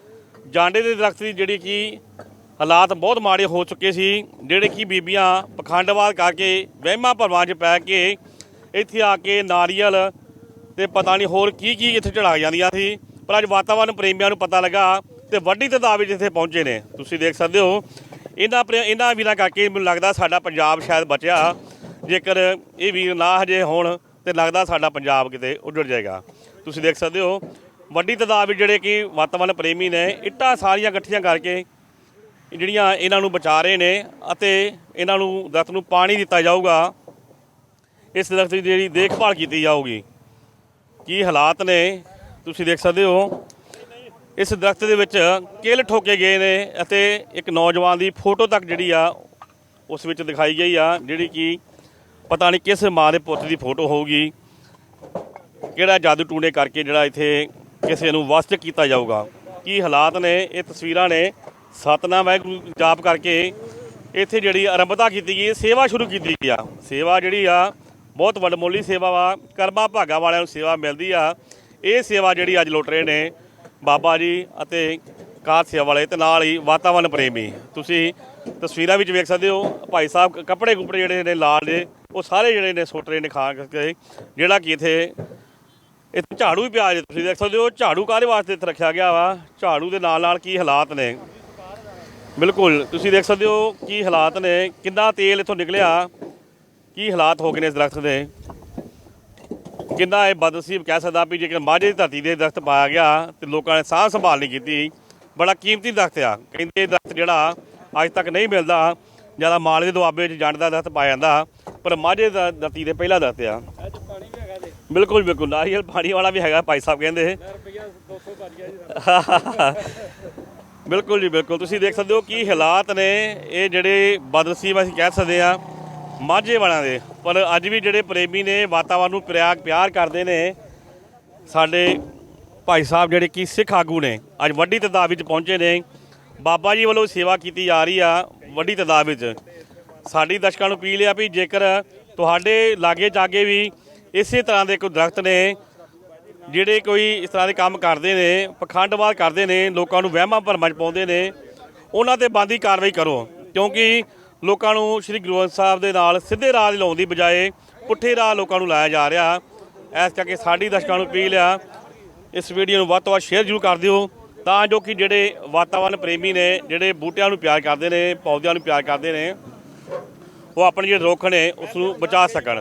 ਜਾਂਡੇ ਦੇ ਦਰਖਤ ਦੀ ਜਿਹੜੀ ਕਿ ਹਾਲਾਤ ਬਹੁਤ ਮਾੜੇ ਹੋ ਚੁੱਕੇ ਸੀ, ਜਿਹੜੇ ਕਿ ਬੀਬੀਆਂ ਪਖੰਡਵਾਦ ਕਰਕੇ ਵਹਿਮਾਂ ਭਰਮਾਂ 'ਚ ਪੈ ਕੇ ਇੱਥੇ ਆ ਕੇ ਨਾਰੀਅਲ ਤੇ ਪਤਾ ਨਹੀਂ ਹੋਰ ਕੀ ਕੀ ਇੱਥੇ ਚੜਾ ਜਾਂਦੀਆਂ ਸੀ। ਪਰ ਅੱਜ ਵਾਤਾਵਰਨ ਪ੍ਰੇਮੀਆਂ ਨੂੰ ਪਤਾ ਲੱਗਾ ਤੇ ਵੱਡੀ ਤਾਦਾਦ ਵਿੱਚ ਇੱਥੇ ਪਹੁੰਚੇ ਨੇ। ਤੁਸੀਂ ਦੇਖ ਸਕਦੇ ਹੋ, ਇਹਨਾਂ ਪ੍ਰੇ- ਇਹਨਾਂ ਵੀਰਾਂ ਕਰਕੇ ਮੈਨੂੰ ਲੱਗਦਾ ਸਾਡਾ ਪੰਜਾਬ ਸ਼ਾਇਦ ਬਚਿਆ। ਜੇਕਰ ਇਹ ਵੀਰ ਨਾ ਹਜੇ ਹੋਣ ਤੇ ਲੱਗਦਾ ਸਾਡਾ ਪੰਜਾਬ ਕਿਤੇ ਉੱਜੜ ਜਾਏਗਾ। ਤੁਸੀਂ ਦੇਖ ਸਕਦੇ ਹੋ, ਵੱਡੀ ਤਾਦਾਦ ਵਿੱਚ ਜਿਹੜੇ ਕਿ ਵਾਤਾਵਰਨ ਪ੍ਰੇਮੀ ਨੇ, ਇੱਟਾਂ ਸਾਰੀਆਂ ਇਕੱਠੀਆਂ ਕਰਕੇ ਜਿਹੜੀਆਂ ਇਹਨਾਂ ਨੂੰ ਬਚਾ ਰਹੇ ਨੇ ਅਤੇ ਇਹਨਾਂ ਨੂੰ ਦਰਖਤ ਨੂੰ ਪਾਣੀ ਦਿੱਤਾ ਜਾਊਗਾ, ਇਸ ਦਰਖਤ ਦੀ ਜਿਹੜੀ ਦੇਖਭਾਲ ਕੀਤੀ ਜਾਊਗੀ। ਕੀ ਹਾਲਾਤ ਨੇ? ਤੁਸੀਂ ਦੇਖ ਸਕਦੇ ਹੋ, ਇਸ ਦਰਖਤ ਦੇ ਵਿੱਚ ਕਿੱਲ ਠੋਕੇ ਗਏ ਨੇ ਅਤੇ ਇੱਕ ਨੌਜਵਾਨ ਦੀ ਫੋਟੋ ਤੱਕ ਜਿਹੜੀ ਆ, ਉਸ ਵਿੱਚ ਦਿਖਾਈ ਗਈ ਆ, ਜਿਹੜੀ ਕਿ ਪਤਾ ਨਹੀਂ ਕਿਸ ਮਾਂ ਦੇ ਪੁੱਤ ਦੀ ਫੋਟੋ ਹੋਊਗੀ। ਕਿਹੜਾ ਜਾਦੂ ਟੂਣੇ ਕਰਕੇ ਜਿਹੜਾ ਇੱਥੇ ਕਿਸੇ ਨੂੰ ਵਸ 'ਚ ਕੀਤਾ ਜਾਊਗਾ। ਕੀ ਹਾਲਾਤ ਨੇ? ਇਹ ਤਸਵੀਰਾਂ ਨੇ ਸਤਨਾਮ ਵਾਹਿਗੁਰੂ ਜਾਪ ਕਰਕੇ ਇੱਥੇ ਜਿਹੜੀ ਆਰੰਭਤਾ ਕੀਤੀ ਗਈ, ਸੇਵਾ ਸ਼ੁਰੂ ਕੀਤੀ ਗਈ ਆ। ਸੇਵਾ ਜਿਹੜੀ ਆ, ਬਹੁਤ ਵੱਡਮੋਲੀ ਸੇਵਾ ਵਾ, ਕਰਮਾ ਭਾਗਾ ਵਾਲਿਆਂ ਨੂੰ ਸੇਵਾ ਮਿਲਦੀ ਆ। ਇਹ ਸੇਵਾ ਜਿਹੜੀ ਅੱਜ ਲੁੱਟ ਰਹੇ ਨੇ ਬਾਬਾ ਜੀ ਅਤੇ ਕਾਰ ਸੇਵਾ ਵਾਲੇ ਤੇ ਨਾਲ ਹੀ ਵਾਤਾਵਰਨ ਪ੍ਰੇਮੀ। ਤੁਸੀਂ ਤਸਵੀਰਾਂ ਵਿੱਚ ਵੇਖ ਸਕਦੇ ਹੋ, ਭਾਈ ਸਾਹਿਬ ਕੱਪੜੇ ਕੁਪੜੇ ਜਿਹੜੇ ਨੇ ਲਾਲ ਦੇ ਉਹ ਸਾਰੇ ਜਿਹੜੇ ਨੇ ਸੁੱਟ ਰਹੇ ਨੇ ਖਾ ਕੇ, ਜਿਹੜਾ ਕਿ ਇੱਥੇ ਇੱਥੇ ਝਾੜੂ ਵੀ ਪਿਆ ਜੇ ਤੁਸੀਂ ਦੇਖ ਸਕਦੇ ਹੋ, ਝਾੜੂ ਕਾਹਦੇ ਵਾਸਤੇ ਇੱਥੇ ਰੱਖਿਆ ਗਿਆ ਵਾ? ਝਾੜੂ ਦੇ ਨਾਲ ਨਾਲ ਕੀ ਹਾਲਾਤ ਨੇ? ਬਿਲਕੁਲ ਤੁਸੀਂ ਦੇਖ ਸਕਦੇ ਹੋ ਕੀ ਹਾਲਾਤ ਨੇ ਕਿੰਨਾ ਤੇਲ ਇੱਥੋਂ ਨਿਕਲਿਆ ਕੀ ਹਾਲਾਤ ਹੋ ਗਏ ਨੇ ਇਸ ਦਰਖਤ ਦੇ। ਕਿੰਨਾ ਇਹ ਬਦਨਸੀਬ ਕਹਿ ਸਕਦਾ ਵੀ ਜੇਕਰ ਮਾਝੇ ਦੀ ਧਰਤੀ ਦੇ ਦਰਖਤ ਪਾਇਆ ਗਿਆ ਤੇ ਲੋਕਾਂ ਨੇ ਸਾਂਭ ਸੰਭਾਲ ਨਹੀਂ ਕੀਤੀ ਬੜਾ ਕੀਮਤੀ ਦਰਖਤ ਆ। ਕਹਿੰਦੇ ਇਹ ਦਰਖਤ ਜਿਹੜਾ ਅੱਜ ਤੱਕ ਨਹੀਂ ਮਿਲਦਾ ਜ਼ਿਆਦਾ ਮਾਲ ਦੇ ਦੁਆਬੇ 'ਚ ਜੰਡ ਦਾ ਦਰਖਤ ਪਾਇਆ ਜਾਂਦਾ ਪਰ ਮਾਝੇ ਦਾ ਧਰਤੀ ਦੇ ਪਹਿਲਾ ਦਰਖਤ ਆ। ਬਿਲਕੁਲ ਬਿਲਕੁਲ ਨਾਰੀਅਲ ਪਾਣੀ ਵਾਲਾ ਵੀ ਹੈਗਾ ਭਾਈ ਸਾਹਿਬ ਕਹਿੰਦੇ। ਬਿਲਕੁਲ ਜੀ, ਬਿਲਕੁਲ। ਤੁਸੀਂ ਦੇਖ ਸਕਦੇ ਹੋ ਕੀ ਹਾਲਾਤ ਨੇ ਇਹ ਜਿਹੜੇ ਬਦਨਸੀਬ ਅਸੀਂ ਕਹਿ ਸਕਦੇ ਆ ਮਾਝੇ ਵਾਲਿਆਂ ਦੇ। ਪਰ ਅੱਜ ਵੀ ਜਿਹੜੇ ਪ੍ਰੇਮੀ ਨੇ ਵਾਤਾਵਰਨ ਨੂੰ ਪਿਆਰ ਪਿਆਰ ਕਰਦੇ ਨੇ, ਸਾਡੇ ਭਾਈ ਸਾਹਿਬ ਜਿਹੜੇ ਕਿ ਸਿੱਖ ਆਗੂ ਨੇ, ਅੱਜ ਵੱਡੀ ਤਦਾਦ ਵਿੱਚ ਪਹੁੰਚੇ ਨੇ। ਬਾਬਾ ਜੀ ਵੱਲੋਂ ਸੇਵਾ ਕੀਤੀ ਜਾ ਰਹੀ ਆ ਵੱਡੀ ਤਦਾਦ ਵਿੱਚ। ਸਾਡੀ ਦਰਸ਼ਕਾਂ ਨੂੰ ਅਪੀਲ ਆ ਵੀ ਜੇਕਰ ਤੁਹਾਡੇ ਲਾਗੇ ਜਾਗੇ ਵੀ ਇਸੇ ਤਰ੍ਹਾਂ ਦੇ ਕੋਈ ਦਰਖਤ ਨੇ ਜਿਹੜੇ ਕੋਈ ਇਸ ਤਰ੍ਹਾਂ ਦੇ ਕੰਮ ਕਰਦੇ ਨੇ, ਪਖੰਡਵਾਦ ਕਰਦੇ ਨੇ, ਲੋਕਾਂ ਨੂੰ ਵਹਿਮਾਂ ਭਰਮਾਂ 'ਚ ਪਾਉਂਦੇ ਨੇ, ਉਹਨਾਂ ਤੇ ਬੰਦੀ ਕਾਰਵਾਈ ਕਰੋ। ਕਿਉਂਕਿ ਲੋਕਾਂ ਨੂੰ ਸ੍ਰੀ ਗੁਰੂ ਗ੍ਰੰਥ ਸਾਹਿਬ ਦੇ ਨਾਲ ਸਿੱਧੇ ਰਾਹ ਲਾਉਣ ਦੀ ਬਜਾਏ ਪੁੱਠੇ ਰਾਹ ਲੋਕਾਂ ਨੂੰ ਲਾਇਆ ਜਾ ਰਿਹਾ। ਇਸ ਕਰਕੇ ਸਾਡੀ ਦਰਸ਼ਕਾਂ ਨੂੰ ਅਪੀਲ ਆ, ਇਸ ਵੀਡੀਓ ਨੂੰ ਵੱਧ ਤੋਂ ਵੱਧ ਸ਼ੇਅਰ ਜ਼ਰੂਰ ਕਰ ਦਿਓ, ਤਾਂ ਜੋ ਕਿ ਜਿਹੜੇ ਵਾਤਾਵਰਨ ਪ੍ਰੇਮੀ ਨੇ, ਜਿਹੜੇ ਬੂਟਿਆਂ ਨੂੰ ਪਿਆਰ ਕਰਦੇ ਨੇ, ਪੌਦਿਆਂ ਨੂੰ ਪਿਆਰ ਕਰਦੇ ਨੇ, ਉਹ ਆਪਣੇ ਜਿਹੜੇ ਰੁੱਖ ਨੇ ਉਸ ਨੂੰ ਬਚਾ ਸਕਣ।